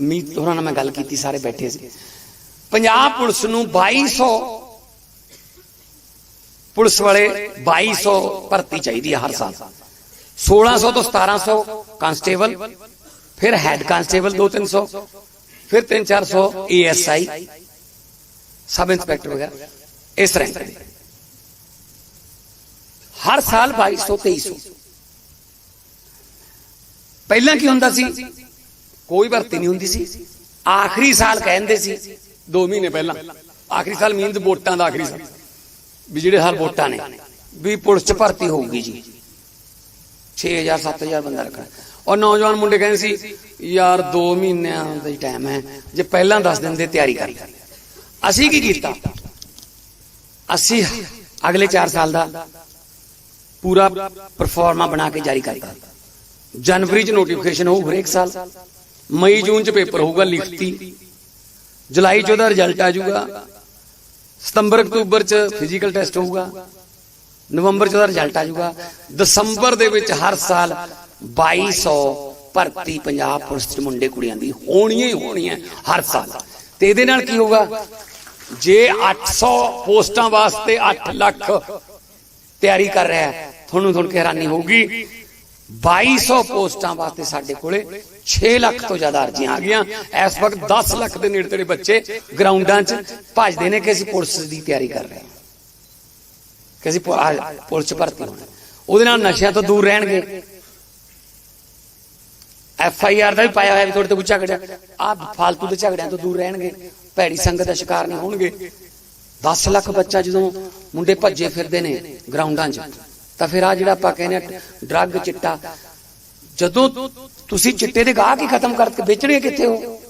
ਮੀਤ ਹੋਰਾਂ ਨਾਲ ਮੈਂ ਗੱਲ ਕੀਤੀ, ਸਾਰੇ ਬੈਠੇ ਸੀ। ਪੰਜਾਬ ਪੁਲਿਸ ਨੂੰ 2200 ਪੁਲਿਸ ਵਾਲੇ 2200 ਭਰਤੀ ਚਾਹੀਦੀ ਹੈ ਹਰ ਸਾਲ। 1600 ਤੋਂ 1700 ਕਾਂਸਟੇਬਲ, ਫਿਰ ਹੈਡ ਕਾਂਸਟੇਬਲ 2-300 ਫਿਰ 3-400 ਏਐਸਆਈ ਸਬ ਇੰਸਪੈਕਟਰ ਵਗੈਰਾ, ਇਸ ਤਰ੍ਹਾਂ ਦੇ। ਹਰ ਸਾਲ 2200 2300 ਪਹਿਲਾਂ ਕੀ ਹੁੰਦਾ ਸੀ? ਕੋਈ ਭਰਤੀ ਨਹੀਂ ਹੁੰਦੀ ਸੀ। ਆਖਰੀ ਸਾਲ ਕਹਿੰਦੇ ਸੀ 2 ਮਹੀਨੇ ਪਹਿਲਾਂ, ਆਖਰੀ ਸਾਲ ਮੀਨਸ ਵੋਟਾਂ ਦਾ ਆਖਰੀ ਸਾਲ। ਵੀ ਜਿਹੜੇ ਹਰ ਵੋਟਾਂ ਨੇ, ਵੀ ਪੁਲਿਸ ਚ ਭਰਤੀ ਹੋਊਗੀ ਜੀ। 6000 7000 ਬੰਦਾ ਰੱਖਣਾ। ਔਰ ਨੌਜਵਾਨ ਮੁੰਡੇ ਕਹਿੰਦੇ ਸੀ, ਯਾਰ 2 ਮਹੀਨਿਆਂ ਦਾ ਹੀ ਟਾਈਮ ਹੈ, ਜੇ ਪਹਿਲਾਂ ਦੱਸ ਦਿੰਦੇ, ਤਿਆਰੀ ਕਰ ਅਸੀਂ ਕੀ ਕੀਤਾ? ਅਸੀਂ ਅਗਲੇ 4 ਸਾਲ ਦਾ ਪੂਰਾ ਪਰਫਾਰਮਾ ਬਣਾ ਕੇ ਜਾਰੀ ਕਰਤਾ। ਜਨਵਰੀ ਚ ਨੋਟੀਫਿਕੇਸ਼ਨ ਹੋਊ ਹਰੇਕ ਸਾਲ। ਮਈ ਜੂਨ ਚ ਪੇਪਰ ਹੋਊਗਾ ਲਿਖਤੀ। ਜੁਲਾਈ ਚ ਉਹਦਾ ਰਿਜ਼ਲਟ ਆ ਜਾਊਗਾ। ਸਤੰਬਰ, ਅਕਤੂਬਰ ਚ ਫਿਜ਼ੀਕਲ ਟੈਸਟ ਹੋਊਗਾ। ਨਵੰਬਰ ਚ ਉਹਦਾ ਰਿਜ਼ਲਟ ਆ ਜਾਊਗਾ। ਦਸੰਬਰ ਦੇ ਵਿੱਚ ਹਰ ਸਾਲ 2200 ਭਰਤੀ ਪੰਜਾਬ ਪੁਲਿਸ ਚ ਮੁੰਡੇ ਕੁੜੀਆਂ ਦੀ ਹੋਣੀ ਹੀ ਹੈ ਹਰ ਸਾਲ। ਤੇ ਇਹਦੇ ਨਾਲ ਕੀ ਹੋਊਗਾ? ਜੇ 800 ਪੋਸਟਾਂ ਵਾਸਤੇ 8 ਲੱਖ ਤਿਆਰੀ ਕਰ ਰਿਹਾ ਹੈ ਤੁਹਾਨੂੰ ਤੁਹਾਨੂੰ ਹੈਰਾਨੀ ਹੋਊਗੀ। 2200 ਪੋਸਟਾਂ ਵਾਸਤੇ ਸਾਡੇ ਕੋਲੇ 6 ਲੱਖ ਤੋਂ ਜ਼ਿਆਦਾ ਅਰਜ਼ੀਆਂ ਆ ਗਈਆਂ। ਇਸ ਵਕਤ 10 ਲੱਖ ਦੇ ਨੇੜੇ ਤੇੜੇ ਬੱਚੇ ਗਰਾਊਂਡਾਂ 'ਚ ਭੱਜਦੇ ਨੇ ਕਿ ਅਸੀਂ ਪੁਲਿਸ ਦੀ ਤਿਆਰੀ ਕਰ ਰਹੇ ਹਾਂ। ਕਿ ਅਸੀਂ ਪੁਲਿਸ 'ਚ ਭਰਤੀ ਹੋਣਾ। ਉਹਦੇ ਨਾਲ ਨਸ਼ਿਆਂ ਤੋਂ ਦੂਰ ਰਹਿਣਗੇ। ਐਫ ਆਈ ਆਰ ਦਾ ਵੀ ਪਾਇਆ ਹੋਇਆ ਵੀ ਤੁਹਾਡੇ ਤੋਂ ਕੋਈ ਕੜਿਆ ਆ ਫਾਲਤੂ ਦੇ ਝਗੜਿਆਂ ਤੋਂ ਦੂਰ ਰਹਿਣਗੇ। ਭੈੜੀ ਸੰਗਤ ਦਾ ਸ਼ਿਕਾਰ ਨਹੀਂ ਹੋਣਗੇ। 10 ਲੱਖ ਬੱਚਾ ਜਦੋਂ ਮੁੰਡੇ ਭੱਜੇ ਫਿਰਦੇ ਨੇ ਗਰਾਊਂਡਾਂ 'ਚ ਤਾਂ ਫਿਰ ਆ ਜਿਹੜਾ ਆਪਾਂ ਕਹਿੰਦੇ ਡਰੱਗ ਚਿੱਟਾ, ਜਦੋਂ ਤੁਸੀਂ ਚਿੱਟੇ ਦੇ ਗਾਹਕ ਹੀ ਖਤਮ ਕਰਕੇ ਵੇਚਣੇ ਕਿੱਥੇ ਹੋ?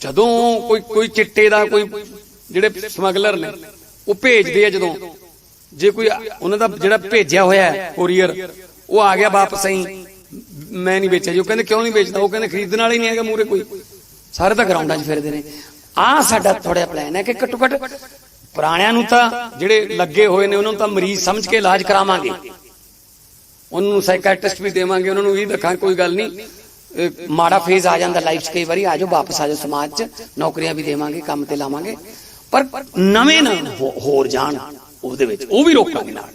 ਜਦੋਂ ਕੋਈ ਕੋਈ ਚਿੱਟੇ ਦਾ ਕੋਈ ਜਿਹੜੇ ਸਮਗਲਰ ਨੇ, ਉਹ ਭੇਜਦੇ ਆ ਜਦੋਂ। ਜੇ ਕੋਈ ਉਹਨਾਂ ਦਾ ਜਿਹੜਾ ਭੇਜਿਆ ਹੋਇਆ ਹੈ ਕੋਰੀਅਰ, ਉਹ ਆ ਗਿਆ ਵਾਪਸ ਹੀ ਮੈਂ ਨਹੀਂ ਵੇਚਿਆ ਜੀ, ਉਹ ਕਹਿੰਦੇ ਕਿਉਂ ਨਹੀਂ ਵੇਚਦਾ, ਉਹ ਕਹਿੰਦੇ ਖਰੀਦਣ ਵਾਲਾ ਹੀ ਨਹੀਂ ਹੈਗਾ ਮੂਰੇ ਕੋਈ। ਸਾਰੇ ਤਾਂ ਗਰਾਊਂਡਾਂ 'ਚ ਫਿਰਦੇ ਨੇ। ਆਹ ਸਾਡਾ ਥੋੜਾ ਪਲਾਨ ਹੈ ਕਿ ਘੱਟੋ ਘੱਟ ਪੁਰਾਣਿਆਂ ਨੂੰ ਤਾਂ ਜਿਹੜੇ ਲੱਗੇ ਹੋਏ ਨੇ, ਉਹਨਾਂ ਨੂੰ ਤਾਂ ਮਰੀਜ਼ ਸਮਝ ਕੇ ਇਲਾਜ ਕਰਾਵਾਂਗੇ। ਉਹਨੂੰ ਸਾਈਕੈਟ੍ਰਿਸਟ ਵੀ ਦੇਵਾਂਗੇ, ਉਹਨਾਂ ਨੂੰ ਵੀ ਰੱਖਾਂ ਕੋਈ ਗੱਲ ਨਹੀਂ। ਮਾੜਾ ਫੇਜ਼ ਆ ਜਾਂਦਾ ਲਾਈਫ 'ਚ, ਕਈ ਵਾਰੀ ਆ ਵਾਪਸ ਆ ਸਮਾਜ 'ਚ, ਨੌਕਰੀਆਂ ਵੀ ਦੇਵਾਂਗੇ, ਕੰਮ ਤੇ ਲਾਵਾਂਗੇ। ਪਰ ਨਵੇਂ ਨਾ ਹੋਰ ਜਾਣ, ਉਹਦੇ ਵਿੱਚ, ਉਹ ਵੀ ਰੋਕਾਂਗੇ ਨਾਲ।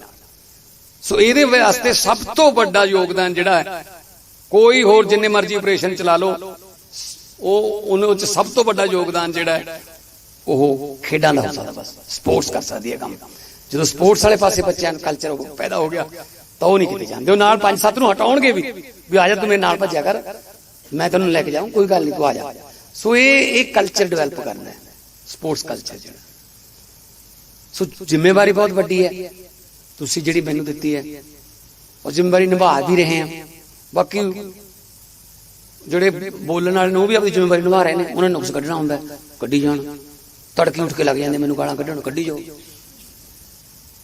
ਸੋ ਇਹਦੇ ਵਾਸਤੇ ਸਭ ਤੋਂ ਵੱਡਾ ਯੋਗਦਾਨ ਜਿਹੜਾ ਹੈ, ਕੋਈ ਹੋਰ ਜਿੰਨੇ ਮਰਜ਼ੀ ਆਪਰੇਸ਼ਨ ਚਲਾ ਲਓ, ਉਹ, ਉਹਨਾਂ ਵਿੱਚ ਸਭ ਤੋਂ ਵੱਡਾ ਯੋਗਦਾਨ ਜਿਹੜਾ ਹੈ ਉਹ ਖੇਡਾਂ ਦਾ ਹੋ ਸਕਦਾ ਬਸ ਸਪੋਰਟਸ ਕਰ ਸਕਦੀ ਹੈ ਕੰਮ। ਜਦੋਂ ਸਪੋਰਟਸ ਵਾਲੇ ਪਾਸੇ ਬੱਚਿਆਂ ਨੂੰ ਕਲਚਰ ਪੈਦਾ ਹੋ ਗਿਆ, ਤਾਂ ਉਹ ਨਹੀਂ ਕਿਤੇ ਜਾਂਦੇ। ਉਹ ਨਾਲ ਪੰਜ ਸੱਤ ਨੂੰ ਹਟਾਉਣਗੇ ਵੀ ਵੀ ਆ ਜਾ ਤੂੰ ਮੇਰੇ ਨਾਲ ਭੱਜਿਆ ਕਰ। ਮੈਂ ਤੈਨੂੰ ਲੈ ਕੇ ਜਾਊਂ, ਕੋਈ ਗੱਲ ਨਹੀਂ, ਤੂੰ ਆ ਜਾ। ਸੋ ਇਹ ਇਹ ਕਲਚਰ ਡਿਵੈਲਪ ਕਰਨਾ ਹੈ। ਸਪੋਰਟਸ ਕਲਚਰ ਜਿਹੜਾ। ਸੋ ਜ਼ਿੰਮੇਵਾਰੀ ਬਹੁਤ ਵੱਡੀ ਹੈ। ਤੁਸੀਂ ਜਿਹੜੀ ਮੈਨੂੰ ਦਿੱਤੀ ਹੈ, ਉਹ ਜ਼ਿੰਮੇਵਾਰੀ ਨਿਭਾ ਵੀ ਰਹੇ ਹਾਂ। ਬਾਕੀ ਜਿਹੜੇ ਬੋਲਣ ਵਾਲੇ ਨੇ, ਉਹ ਵੀ ਆਪਣੀ ਜ਼ਿੰਮੇਵਾਰੀ ਨਿਭਾ ਰਹੇ ਨੇ। ਉਹਨਾਂ ਨੇ ਨੁਕਸ ਕੱਢਣਾ ਹੁੰਦਾ ਕੱਢੀ ਜਾਣ। ਤੜਕੇ ਉੱਠ ਕੇ ਲੱਗ ਜਾਂਦੇ, ਮੈਨੂੰ ਗਾਲਾਂ ਕੱਢਣ ਕੱਢੀ ਜਾਓ।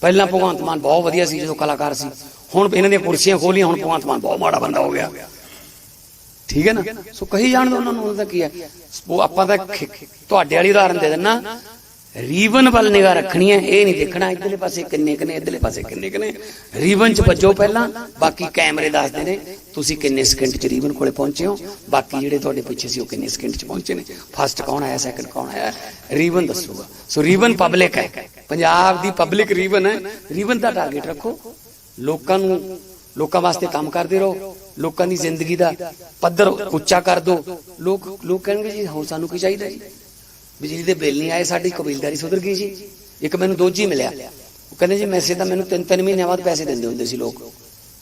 ਪਹਿਲਾਂ ਭਗਵੰਤ ਮਾਨ ਬਹੁਤ ਵਧੀਆ ਸੀ, ਜਦੋਂ ਕਲਾਕਾਰ ਸੀ। ਹੁਣ ਇਹਨਾਂ ਦੀਆਂ ਕੁਰਸੀਆਂ ਖੋਲੀਆਂ, ਹੁਣ ਭਗਵੰਤ ਮਾਨ ਬਹੁਤ ਮਾੜਾ ਬੰਦਾ ਹੋ ਗਿਆ। ਠੀਕ ਹੈ ਨਾ? ਸੋ ਕਹੀ ਜਾਣ ਦੋ ਉਹਨਾਂ ਨੂੰ ਉਹਦਾ ਕੀ ਹੈ? ਉਹ ਆਪਾਂ ਤਾਂ ਤੁਹਾਡੇ ਵਾਲੀ ਉਦਾਹਰਨ ਦੇ ਦਿੰਨਾ ਰੀਵਨ ਵੱਲ ਨਿਗਾਹ ਰੱਖਣੀ ਹੈ, ਇਹ ਨਹੀਂ ਦੇਖਣਾ, ਇਧਰਲੇ ਪਾਸੇ ਕਿੰਨੇ ਕਿੰਨੇ ਇਧਰਲੇ ਪਾਸੇ ਕਿੰਨੇ ਕਿੰਨੇ ਰੀਵਨ ਚ ਵੱਜੋ ਪਹਿਲਾਂ, ਬਾਕੀ ਕੈਮਰੇ ਦੱਸਦੇ ਨੇ, ਤੁਸੀਂ ਕਿੰਨੇ ਸਕਿੰਟ ਚ ਰੀਵਨ ਕੋਲੇ ਪਹੁੰਚੇ ਹੋ, ਬਾਕੀ ਜਿਹੜੇ ਤੁਹਾਡੇ ਪਿੱਛੇ ਸੀ ਉਹ ਕਿੰਨੇ ਸਕਿੰਟ ਚ ਪਹੁੰਚੇ ਨੇ। ਫਸਟ ਕੌਣ ਆਇਆ ਸੈਕੰਡ ਕੌਣ ਆਇਆ, ਰੀਵਨ ਦੱਸੂਗਾ। ਸੋ ਰੀਵਨ ਪਬਲਿਕ ਹੈ। ਪੰਜਾਬ ਦੀ ਪਬਲਿਕ ਰੀਵਨ ਹੈ। ਰੀਵਨ ਦਾ ਟਾਰਗੇਟ ਰੱਖੋ। ਲੋਕਾਂ ਨੂੰ, ਲੋਕਾਂ ਵਾਸਤੇ ਕੰਮ ਕਰਦੇ ਰਹੋ। ਲੋਕਾਂ ਦੀ ਜ਼ਿੰਦਗੀ ਦਾ ਪੱਧਰ ਉੱਚਾ ਕਰ ਦਿਓ। ਲੋਕ ਲੋਕ ਕਹਿਣਗੇ ਜੀ ਹੋਰ ਸਾਨੂੰ ਕੀ ਚਾਹੀਦਾ ਜੀ? ਬਿਜਲੀ ਦੇ ਬਿੱਲ ਨਹੀਂ ਆਏ, ਸਾਡੀ ਕਬੀਲਦਾਰੀ ਸੁਧਰ ਗਈ ਜੀ। ਇੱਕ ਮੈਨੂੰ ਦੋਜੀ ਮਿਲਿਆ। ਉਹ ਕਹਿੰਦੇ ਜੀ ਮੈਸੇਜ ਤਾਂ ਮੈਨੂੰ ਤਿੰਨ ਤਿੰਨ ਮਹੀਨਿਆਂ ਬਾਅਦ ਪੈਸੇ ਦਿੰਦੇ ਹੁੰਦੇ ਸੀ ਲੋਕ।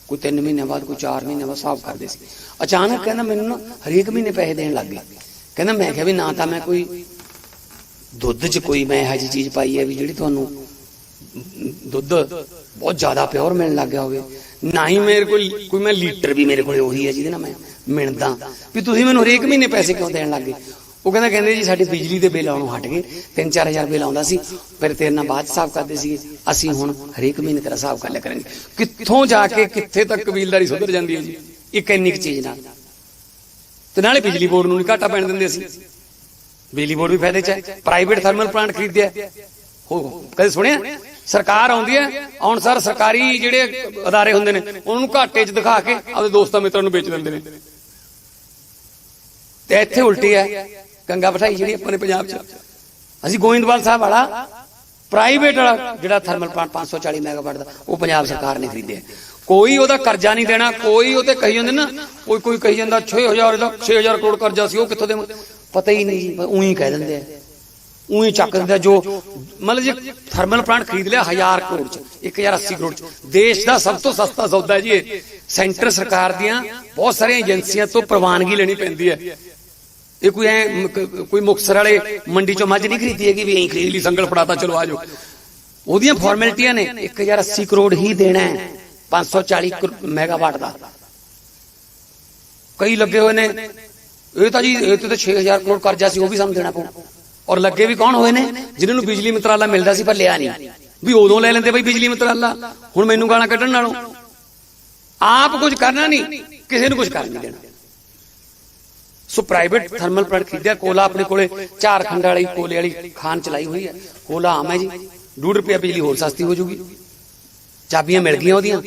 ਕੋਈ ਤਿੰਨ ਮਹੀਨਿਆਂ ਬਾਅਦ, ਕੋਈ ਚਾਰ ਮਹੀਨਿਆਂ ਬਾਅਦ ਹਿਸਾਬ ਕਰਦੇ ਸੀ। ਅਚਾਨਕ ਕਹਿੰਦਾ ਮੈਨੂੰ ਨਾ ਹਰੇਕ ਮਹੀਨੇ ਪੈਸੇ ਦੇਣ ਲੱਗ ਗਏ। ਕਹਿੰਦਾ ਮੈਂ ਕਿਹਾ ਵੀ ਨਾ ਤਾਂ ਮੈਂ ਕੋਈ ਦੁੱਧ 'ਚ ਕੋਈ ਮੈਂ ਇਹੋ ਜਿਹੀ ਚੀਜ਼ ਪਾਈ ਹੈ ਵੀ ਜਿਹੜੀ ਤੁਹਾਨੂੰ ਦੁੱਧ ਬਹੁਤ ਜ਼ਿਆਦਾ ਪਿਓਰ ਮਿਲਣ ਲੱਗ ਗਿਆ ਹੋਵੇ। ਨਾ ਹੀ ਮੇਰੇ ਕੋਲ ਕੋਈ ਮੈਂ ਲੀਟਰ ਵੀ ਮੇਰੇ ਕੋਲੇ ਉਹੀ ਹੈ ਜਿਹਦੇ ਨਾਲ ਮੈਂ ਮਿਣਦਾ ਵੀ ਤੁਸੀਂ ਮੈਨੂੰ ਹਰੇਕ ਮਹੀਨੇ ਪੈਸੇ ਕਿਉਂ ਦੇਣ ਲੱਗੇ ਉਹ ਕਹਿੰਦਾ, ਕਹਿੰਦੇ ਜੀ, ਸਾਡੇ ਬਿਜਲੀ ਦੇ ਬਿੱਲ ਆਉਣੋਂ ਹਟ ਗਏ। 3-4000 ਬਿੱਲ ਆਉਂਦਾ ਸੀ। ਫਿਰ ਤੇਰੇ ਨਾਲ ਬਾਅਦ ਹਿਸਾਬ ਕਰਦੇ ਸੀ ਅਸੀਂ ਹੁਣ ਹਰੇਕ ਮਹੀਨੇ ਤੇਰਾ ਹਿਸਾਬ ਕਰ ਲਿਆ ਕਰਾਂਗੇ। ਕਿੱਥੋਂ ਜਾ ਕੇ ਕਿੱਥੇ ਤੱਕ ਕਬੀਲਦਾਰੀ ਸੁਧਰ ਜਾਂਦੀ ਹੈ ਜੀ? ਇੱਕ ਇੰਨੀ ਚੀਜ਼ ਨਾਲ। ਤੇ ਨਾਲੇ ਬਿਜਲੀ ਬੋਰਡ ਨੂੰ ਨਹੀਂ ਘਾਟਾ ਪੈਣ ਦਿੰਦੇ ਅਸੀਂ। ਬਿਜਲੀ ਬੋਰਡ ਵੀ ਫਾਇਦੇ 'ਚ ਹੈ। ਪ੍ਰਾਈਵੇਟ ਥਰਮਲ ਪਲਾਂਟ ਖਰੀਦਿਆ। ਹੋ, ਕਦੇ ਸੁਣਿਆ? ਸਰਕਾਰ ਆਉਂਦੀ ਹੈ। ਆਉਣ ਸਰ ਸਰਕਾਰੀ ਜਿਹੜੇ ਅਦਾਰੇ ਹੁੰਦੇ ਨੇ, ਉਹਨਾਂ ਨੂੰ ਘਾਟੇ 'ਚ ਦਿਖਾ ਕੇ ਆਪਣੇ ਦੋਸਤਾਂ ਮਿੱਤਰਾਂ ਨੂੰ ਵੇਚ ਦਿੰਦੇ ਨੇ। ਤੇ ਇੱਥੇ ਉਲਟੀ ਹੈ। ਗੰਗਾ ਬਿਠਾਈ ਜਿਹੜੀ ਆਪਾਂ ਨੇ ਪੰਜਾਬ 'ਚ। ਅਸੀਂ ਗੋਇੰਦਵਾਲ ਸਾਹਿਬ ਵਾਲਾ ਪ੍ਰਾਈਵੇਟ ਵਾਲਾ, ਜਿਹੜਾ ਥਰਮਲ ਪਲਾਂਟ 540 ਮੈਗਾਵਾਟ ਦਾ, ਉਹ ਪੰਜਾਬ ਸਰਕਾਰ ਨੇ ਖਰੀਦਿਆ। ਕੋਈ ਉਹਦਾ ਕਰਜ਼ਾ ਨਹੀਂ ਦੇਣਾ, ਕੋਈ ਉਹ ਕਹੀ ਜਾਂਦੇ ਨਾ, ਕੋਈ ਕੋਈ ਕਹੀ ਜਾਂਦਾ 6000 ਦਾ 6000 ਕਰੋੜ ਕਰਜ਼ਾ ਸੀ, ਉਹ ਕਿੱਥੋਂ ਦੇ ਪਤਾ ਹੀ ਨਹੀਂ ਜੀ ਉਹੀ ਕਹਿ ਦਿੰਦੇ ਆ। ਉਹੀ ਚੱਕ ਦਿੰਦੇ ਜੋ, ਮਤਲਬ ਜੇ ਥਰਮਲ ਪਲਾਂਟ ਖਰੀਦ ਲਿਆ 1000 ਕਰੋੜ ਚ 1080 ਕਰੋੜ ਚ। ਦੇਸ਼ ਦਾ ਸਭ ਤੋਂ ਸਸਤਾ ਸੌਦਾ ਜੀ ਇਹ। ਸੈਂਟਰ ਸਰਕਾਰ ਦੀਆਂ ਬਹੁਤ ਸਾਰੀਆਂ ਏਜੰਸੀਆਂ ਤੋਂ ਪ੍ਰਵਾਨਗੀ ਲੈਣੀ ਪੈਂਦੀ ਹੈ। ਇਹ ਕੋਈ ਐ ਕੋਈ ਮੁਕਸਰ ਵਾਲੇ ਮੰਡੀ ਚੋਂ ਮੱਝ ਨਹੀਂ ਖਰੀਦੀ ਹੈਗੀ ਵੀ ਐਂ ਖਰੀਦ ਲਈ, ਸੰਗਲ ਫੜਾਤਾ ਚਲੋ ਆਜੋ ਉਹਦੀਆਂ ਫਾਰਮੈਲਿਟੀਆਂ ਨੇ 1080 ਕਰੋੜ ਹੀ ਦੇਣਾ ਹੈ 540 ਕਰੋ- ਮੈਗਾਵਾਟ ਦਾ। ਕਈ ਲੱਗੇ ਹੋਏ ਨੇ, ਇਹ ਤਾਂ ਜੀ, ਇਹ ਤੇ ਤਾਂ 6000 ਕਰੋੜ ਕਰਜ਼ਾ ਸੀ, ਉਹ ਵੀ ਸਾਨੂੰ ਦੇਣਾ ਪਊ। ਔਰ ਲੱਗੇ ਵੀ ਕੌਣ ਹੋਏ ਨੇ, ਜਿਨ੍ਹਾਂ ਨੂੰ ਬਿਜਲੀ ਮੰਤਰਾਲਾ ਮਿਲਦਾ ਸੀ ਪਰ ਲਿਆ ਨਹੀਂ। ਵੀ ਉਦੋਂ ਲੈ ਲੈਂਦੇ ਬਈ ਬਿਜਲੀ ਮੰਤਰਾਲਾ, ਹੁਣ ਮੈਨੂੰ ਗਾਲਾਂ ਕੱਢਣ ਨਾਲੋਂ। ਆਪ ਕੁਝ ਕਰਨਾ ਨਹੀਂ, ਕਿਸੇ ਨੂੰ ਕੁਝ ਕਰ ਨਹੀਂ ਦੇਣਾ। ਸੋ ਪ੍ਰਾਈਵੇਟ ਥਰਮਲ ਪਲਾਂਟ ਖਰੀਦਿਆ, ਕੋਲਾ ਆਪਣੇ ਕੋਲੇ ਝਾਰਖੰਡ ਵਾਲੀ ਕੋਲੇ ਵਾਲੀ ਖਾਨ ਚਲਾਈ ਹੋਈ ਹੈ। ਕੋਲਾ ਆਮ ਹੈ ਜੀ 2 ਰੁਪਏ ਬਿਜਲੀ ਹੋਰ ਸਸਤੀ ਹੋ ਜੂਗੀ। ਚਾਬੀਆਂ ਮਿਲ ਗਈਆਂ ਉਹਦੀਆਂ।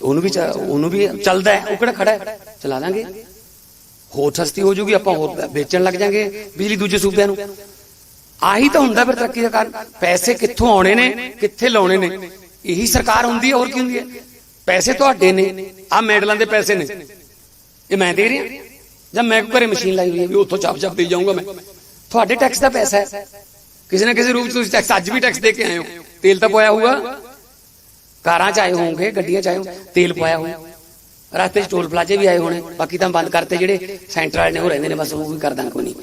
ਉਹਨੂੰ ਵੀ ਉਹਨੂੰ ਵੀ ਚੱਲਦਾ ਹੈ। ਉਹ ਕਿਹੜਾ ਖੜਾ ਹੈ? ਚਲਾ ਲਾਂਗੇ। ਹੋਰ ਸਸਤੀ ਹੋ ਜੂਗੀ, ਆਪਾਂ ਹੋਰ ਵੇਚਣ ਲੱਗ ਜਾਾਂਗੇ ਬਿਜਲੀ ਦੂਜੇ ਸੂਬਿਆਂ ਨੂੰ। ਆਹੀ ਤਾਂ ਹੁੰਦਾ ਫਿਰ ਤਰੱਕੀ ਦਾ ਕਾਰਨ। ਪੈਸੇ ਕਿੱਥੋਂ ਆਉਣੇ ਨੇ, ਕਿੱਥੇ ਲਾਉਣੇ ਨੇ? ਇਹੀ ਸਰਕਾਰ ਹੁੰਦੀ ਹੈ, ਹੋਰ ਕੀ ਹੁੰਦੀ ਹੈ? ਪੈਸੇ ਤੁਹਾਡੇ ਨੇ। ਆ ਮੈਡਲਾਂ ਦੇ ਪੈਸੇ ਨੇ। ਇਹ ਮੈਂ ਦੇ ਰਿਹਾ। ਜਾਂ ਮੈਂ ਘਰੇ ਮਸ਼ੀਨ ਲਾਈ ਹੋਈ ਹੈ ਵੀ ਉੱਥੋਂ ਚੱਪ ਚੱਪ ਦੇ ਜਾਊਂਗਾ ਮੈਂ ਤੁਹਾਡੇ ਟੈਕਸ ਦਾ ਪੈਸਾ ਹੈ ਕਿਸੇ ਨਾ ਕਿਸੇ ਰੂਪ ਚ ਤੁਸੀਂ ਟੈਕਸ ਅੱਜ ਵੀ ਟੈਕਸ ਦੇ ਕੇ ਆਏ ਹੋ ਤੇਲ ਤਾਂ ਪਾਇਆ ਹੋਊਗਾ ਕਾਰਾਂ ਚ ਆਏ ਹੋਵੋਗੇ ਗੱਡੀਆਂ ਚ ਆਏ ਹੋ ਤੇਲ ਪਾਇਆ ਹੋਊ ਰਸਤੇ ਚ ਟੋਲ ਪਲਾਜ਼ੇ ਵੀ ਆਏ ਹੋਣੇ ਬਾਕੀ ਤਾਂ ਬੰਦ ਕਰਤੇ ਜਿਹੜੇ ਸੈਂਟਰ ਵਾਲੇ ਨੇ ਉਹ ਰਹਿੰਦੇ ਨੇ ਬਸ ਉਹ ਵੀ ਕਰ ਦਾਂ ਕੋਈ ਨਹੀਂ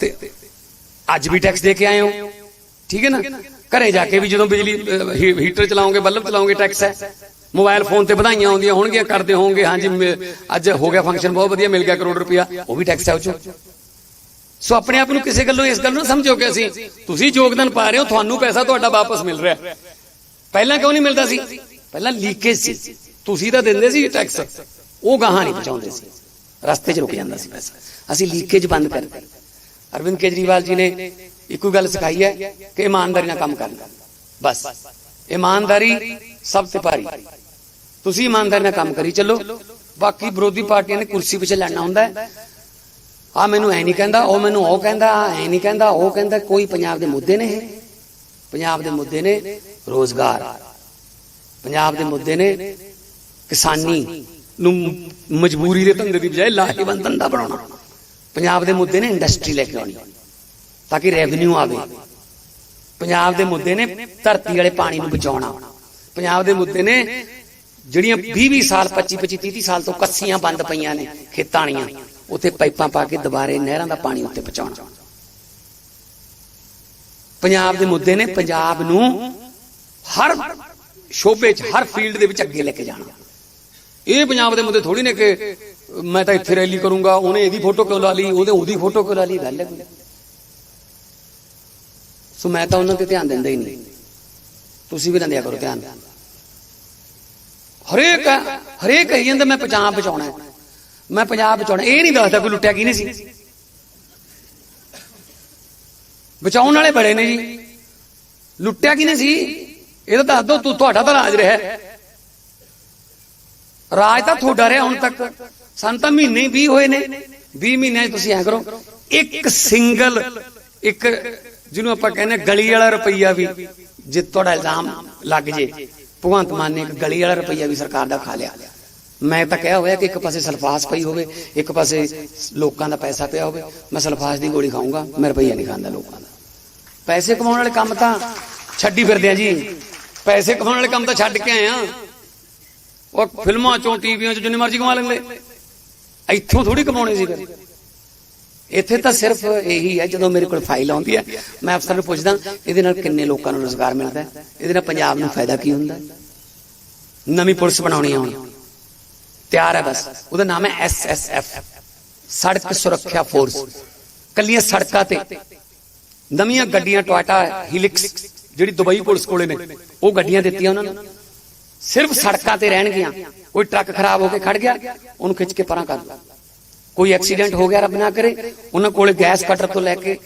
ਤੇ ਅੱਜ ਵੀ ਟੈਕਸ ਦੇ ਕੇ ਆਏ ਹੋ ਠੀਕ ਹੈ ਨਾ ਘਰੇ ਜਾ ਕੇ ਵੀ ਜਦੋਂ ਬਿਜਲੀ ਅਹ, ਹੀ- ਹੀਟਰ ਚਲਾਓਗੇ ਬੱਲਬ ਚਲਾਓਗੇ ਟੈਕਸ ਹੈ ਮੋਬਾਈਲ ਫੋਨ ਤੇ ਵਧਾਈਆਂ ਆਉਂਦੀਆਂ ਹੋਣਗੀਆਂ, ਕਰਦੇ ਹੋਵੋਗੇ। ਹਾਂਜੀ ਅੱਜ ਹੋ ਗਿਆ ਫੰਕਸ਼ਨ ਬਹੁਤ ਵਧੀਆ, ਮਿਲ ਗਿਆ ਕਰੋੜ ਰੁਪਇਆ। ਉਹ ਵੀ ਟੈਕਸ ਹੈ ਉਹ 'ਚੋਂ। ਸੋ ਆਪਣੇ ਆਪ ਨੂੰ ਕਿਸੇ ਗੱਲੋਂ ਇਸ ਗੱਲ ਨੂੰ ਸਮਝੋ ਕਿ ਅਸੀਂ? ਤੁਸੀਂ ਯੋਗਦਾਨ ਪਾ ਰਹੇ ਹੋ, ਤੁਹਾਨੂੰ ਪੈਸਾ ਤੁਹਾਡਾ ਵਾਪਸ ਮਿਲ ਰਿਹਾ। ਪਹਿਲਾਂ ਕਿਉਂ ਨਹੀਂ ਮਿਲਦਾ ਸੀ? ਪਹਿਲਾਂ ਲੀਕੇਜ ਸੀ। ਤੁਸੀਂ ਤਾਂ ਦਿੰਦੇ ਸੀ ਟੈਕਸ ਉਹ ਗਾਹਾਂ ਨਹੀਂ ਪਹੁੰਚਾਉਂਦੇ ਸੀ। ਰਸਤੇ 'ਚ ਰੁਕ ਜਾਂਦਾ ਸੀ ਪੈਸਾ। ਅਸੀਂ ਲੀਕੇਜ ਬੰਦ ਕਰ ਅਰਵਿੰਦ ਕੇਜਰੀਵਾਲ ਜੀ ਨੇ ਇੱਕੋ ਗੱਲ ਸਿਖਾਈ ਹੈ ਕਿ ਇਮਾਨਦਾਰੀ ਨਾਲ ਕੰਮ ਕਰਨਾ। ਬਸ। ਇਮਾਨਦਾਰੀ ਸਭ ਤੋਂ ਭਾਰੀ ਤੁਸੀਂ ਇਮਾਨਦਾਰੀ ਨਾਲ ਕੰਮ ਕਰੀ ਚੱਲੋ। ਬਾਕੀ ਵਿਰੋਧੀ ਪਾਰਟੀਆਂ ਨੇ ਕੁਰਸੀ ਪਿੱਛੇ ਲੜਨਾ ਹੁੰਦਾ ਹੈ। ਆ ਮੈਨੂੰ ਐ ਨਹੀਂ ਕਹਿੰਦਾ, ਉਹ ਮੈਨੂੰ ਉਹ ਕਹਿੰਦਾ ਐ ਨਹੀਂ ਕਹਿੰਦਾ, ਉਹ ਕਹਿੰਦਾ, ਕੋਈ ਪੰਜਾਬ ਦੇ ਮੁੱਦੇ ਨੇ ਇਹ। ਪੰਜਾਬ ਦੇ ਮੁੱਦੇ ਨੇ ਰੋਜ਼ਗਾਰ। ਪੰਜਾਬ ਦੇ ਮੁੱਦੇ ਨੇ ਕਿਸਾਨੀ ਨੂੰ ਮਜਬੂਰੀ ਦੇ ਧੰਦੇ ਦੀ ਬਜਾਏ ਲਾਹੇਵੰਦ ਧੰਦਾ ਬਣਾਉਣਾ। ਪੰਜਾਬ ਦੇ ਮੁੱਦੇ ਨੇ ਇੰਡਸਟਰੀ ਲੈ ਕੇ ਆਉਣੀ, ਤਾਂ ਕਿ ਰੈਵਨਿਊ ਆਵੇ। ਪੰਜਾਬ ਦੇ ਮੁੱਦੇ ਨੇ ਧਰਤੀ ਵਾਲੇ ਪਾਣੀ ਨੂੰ ਬਚਾਉਣਾ। ਪੰਜਾਬ ਦੇ ਮੁੱਦੇ ਨੇ, ਜਿਹੜੀਆਂ 20-20 ਸਾਲ 25-25 30 ਸਾਲ ਤੋਂ ਕੱਸੀਆਂ ਬੰਦ ਪਈਆਂ ਨੇ ਖੇਤਾਂ ਵਾਲੀਆਂ, ਉੱਥੇ ਪਾਈਪਾਂ ਪਾ ਕੇ ਦੁਬਾਰੇ ਨਹਿਰਾਂ ਦਾ ਪਾਣੀ ਉੱਤੇ ਪਹੁੰਚਾਉਣਾ। ਪੰਜਾਬ ਦੇ ਮੁੱਦੇ ਨੇ, ਪੰਜਾਬ ਨੂੰ ਹਰ ਸ਼ੋਬੇ 'ਚ, ਹਰ ਫੀਲਡ ਦੇ ਵਿੱਚ ਅੱਗੇ ਲੈ ਕੇ ਜਾਣਾ। ਇਹ ਪੰਜਾਬ ਦੇ ਮੁੱਦੇ ਥੋੜੀ ਨੇ ਕਿ ਮੈਂ ਤਾਂ ਇੱਥੇ ਰੈਲੀ ਕਰੂੰਗਾ, ਉਹਨੇ ਇਹਦੀ ਫੋਟੋ ਕਿਉਂ ਲਾ ਲਈ, ਉਹਦੇ ਉਹਦੀ ਫੋਟੋ ਕਿਉਂ ਲਾ ਲਈ, ਗੱਲ ਹੈ ਕੋਈ। ਸੋ ਮੈਂ ਤਾਂ ਉਹਨਾਂ ਤੇ ਧਿਆਨ ਦਿੰਦਾ ਹੀ ਨਹੀਂ। ਤੁਸੀਂ ਵੀ ਨਾ ਦਿਆ ਕਰੋ ਧਿਆਨ। ਹਰੇਕ ਹਰੇਕ ਕਹੀ ਜਾਂਦਾ, ਮੈਂ ਪੰਜਾਬ ਬਚਾਉਣਾ ਮੈਂ ਪੰਜਾਬ ਬਚਾਉਣਾ ਇਹ ਨਹੀਂ ਦੱਸਦਾ ਕੋਈ ਲੁੱਟਿਆ ਕੀ ਨਹੀਂ ਸੀ। ਬਚਾਉਣ ਵਾਲੇ ਬੜੇ ਨੇ ਜੀ। ਲੁੱਟਿਆ ਕੀ ਨਹੀਂ ਸੀ? ਇਹ ਤਾਂ ਦੱਸ ਦੋ, ਤੂੰ ਤੁਹਾਡਾ ਤਾਂ ਰਾਜ ਰਿਹਾ ਰਾਜ ਤਾਂ ਤੁਹਾਡਾ ਰਿਹਾ ਹੁਣ ਤੱਕ। ਸਾਨੂੰ ਤਾਂ ਮਹੀਨੇ ਹੀ 20 ਹੋਏ ਨੇ। 20 ਮਹੀਨਿਆਂ 'ਚ ਤੁਸੀਂ ਐ ਕਰੋ। ਇੱਕ ਸਿੰਗਲ, ਇੱਕ ਜਿਹਨੂੰ ਆਪਾਂ ਕਹਿੰਦੇ ਗਲੀ ਵਾਲਾ ਰੁਪਈਆ ਵੀ, ਜੇ ਤੁਹਾਡਾ ਇਲਜ਼ਾਮ ਲੱਗ ਜੇ। ਭਗਵੰਤ ਮਾਨ ਨੇ ਇੱਕ ਗਲੀ ਵਾਲਾ ਰੁਪਈਆ ਵੀ ਸਰਕਾਰ ਦਾ ਖਾ ਲਿਆ। ਮੈਂ ਤਾਂ ਕਿਹਾ ਹੋਇਆ ਕਿ ਇੱਕ ਪਾਸੇ ਸਲਫਾਸ ਪਈ ਹੋਵੇ, ਇੱਕ ਪਾਸੇ ਲੋਕਾਂ ਦਾ ਪੈਸਾ ਪਿਆ ਹੋਵੇ, ਮੈਂ ਸਲਫਾਸ ਦੀ ਗੋਲੀ ਖਾਊਂਗਾ, ਮੈਂ ਰੁਪਈਆ ਨਹੀਂ ਖਾਂਦਾ ਲੋਕਾਂ ਦਾ। ਪੈਸੇ ਕਮਾਉਣ ਵਾਲੇ ਕੰਮ ਤਾਂ ਛੱਡੀ ਫਿਰਦੇ ਆ ਜੀ। ਪੈਸੇ ਕਮਾਉਣ ਵਾਲੇ ਕੰਮ ਤਾਂ ਛੱਡ ਕੇ ਆਏ ਆ। ਉਹ ਫਿਲਮਾਂ ਚੋਂ, ਟੀਵੀਆਂ ਚੋਂ ਜਿੰਨੇ ਮਰਜ਼ੀ ਕਮਾ ਲੈਂਦੇ। ਇੱਥੋਂ ਥੋੜੀ ਕਮਾਉਣੇ ਸੀ ਫਿਰ। ਇੱਥੇ ਤਾਂ ਸਿਰਫ ਇਹੀ ਹੈ, ਜਦੋਂ ਮੇਰੇ ਕੋਲ ਫਾਈਲ ਆਉਂਦੀ ਹੈ, ਮੈਂ ਅਫਸਰ ਨੂੰ ਪੁੱਛਦਾ, ਇਹਦੇ ਨਾਲ ਕਿੰਨੇ ਲੋਕਾਂ ਨੂੰ ਰੋਜ਼ਗਾਰ ਮਿਲਦਾ ਹੈ? ਇਹਦੇ ਨਾਲ ਪੰਜਾਬ ਨੂੰ ਫਾਇਦਾ ਕੀ ਹੁੰਦਾ ਨਵੀਂ ਪੁਲਿਸ ਬਣਾਉਣੀ ਹੈ ਹੁਣ। ਤਿਆਰ ਹੈ ਬਸ। ਉਹਦਾ ਨਾਮ ਹੈ ਐਸਐਸਐਫ ਸੜਕ ਸੁਰੱਖਿਆ ਫੋਰਸ ਕੱਲੀਆਂ ਸੜਕਾਂ ਤੇ। ਨਵੀਆਂ ਗੱਡੀਆਂ ਟੋਇਟਾ ਹੀਲਿਕਸ ਜਿਹੜੀ ਦੁਬਈ ਪੁਲਿਸ ਕੋਲੇ ਨੇ, ਉਹ ਗੱਡੀਆਂ ਦਿੱਤੀਆਂ ਉਹਨਾਂ ਨੂੰ। ਸਿਰਫ ਸੜਕਾਂ ਤੇ ਰਹਿਣਗੀਆਂ। ਕੋਈ ਟਰੱਕ ਖਰਾਬ ਹੋ ਕੇ ਖੜ ਗਿਆ, ਉਹਨੂੰ ਖਿੱਚ ਕੇ ਪਰਾਂ ਕਰ। ਦਿਓ ਕੋਈ ਐਕਸੀਡੈਂਟ ਹੋ ਗਿਆ, ਰੱਬ ਨਾ ਕਰੇ। ਉਹਨਾਂ ਕੋਲ ਗੈਸ ਕਟਰ ਤੋਂ ਲੈ ਕੇ,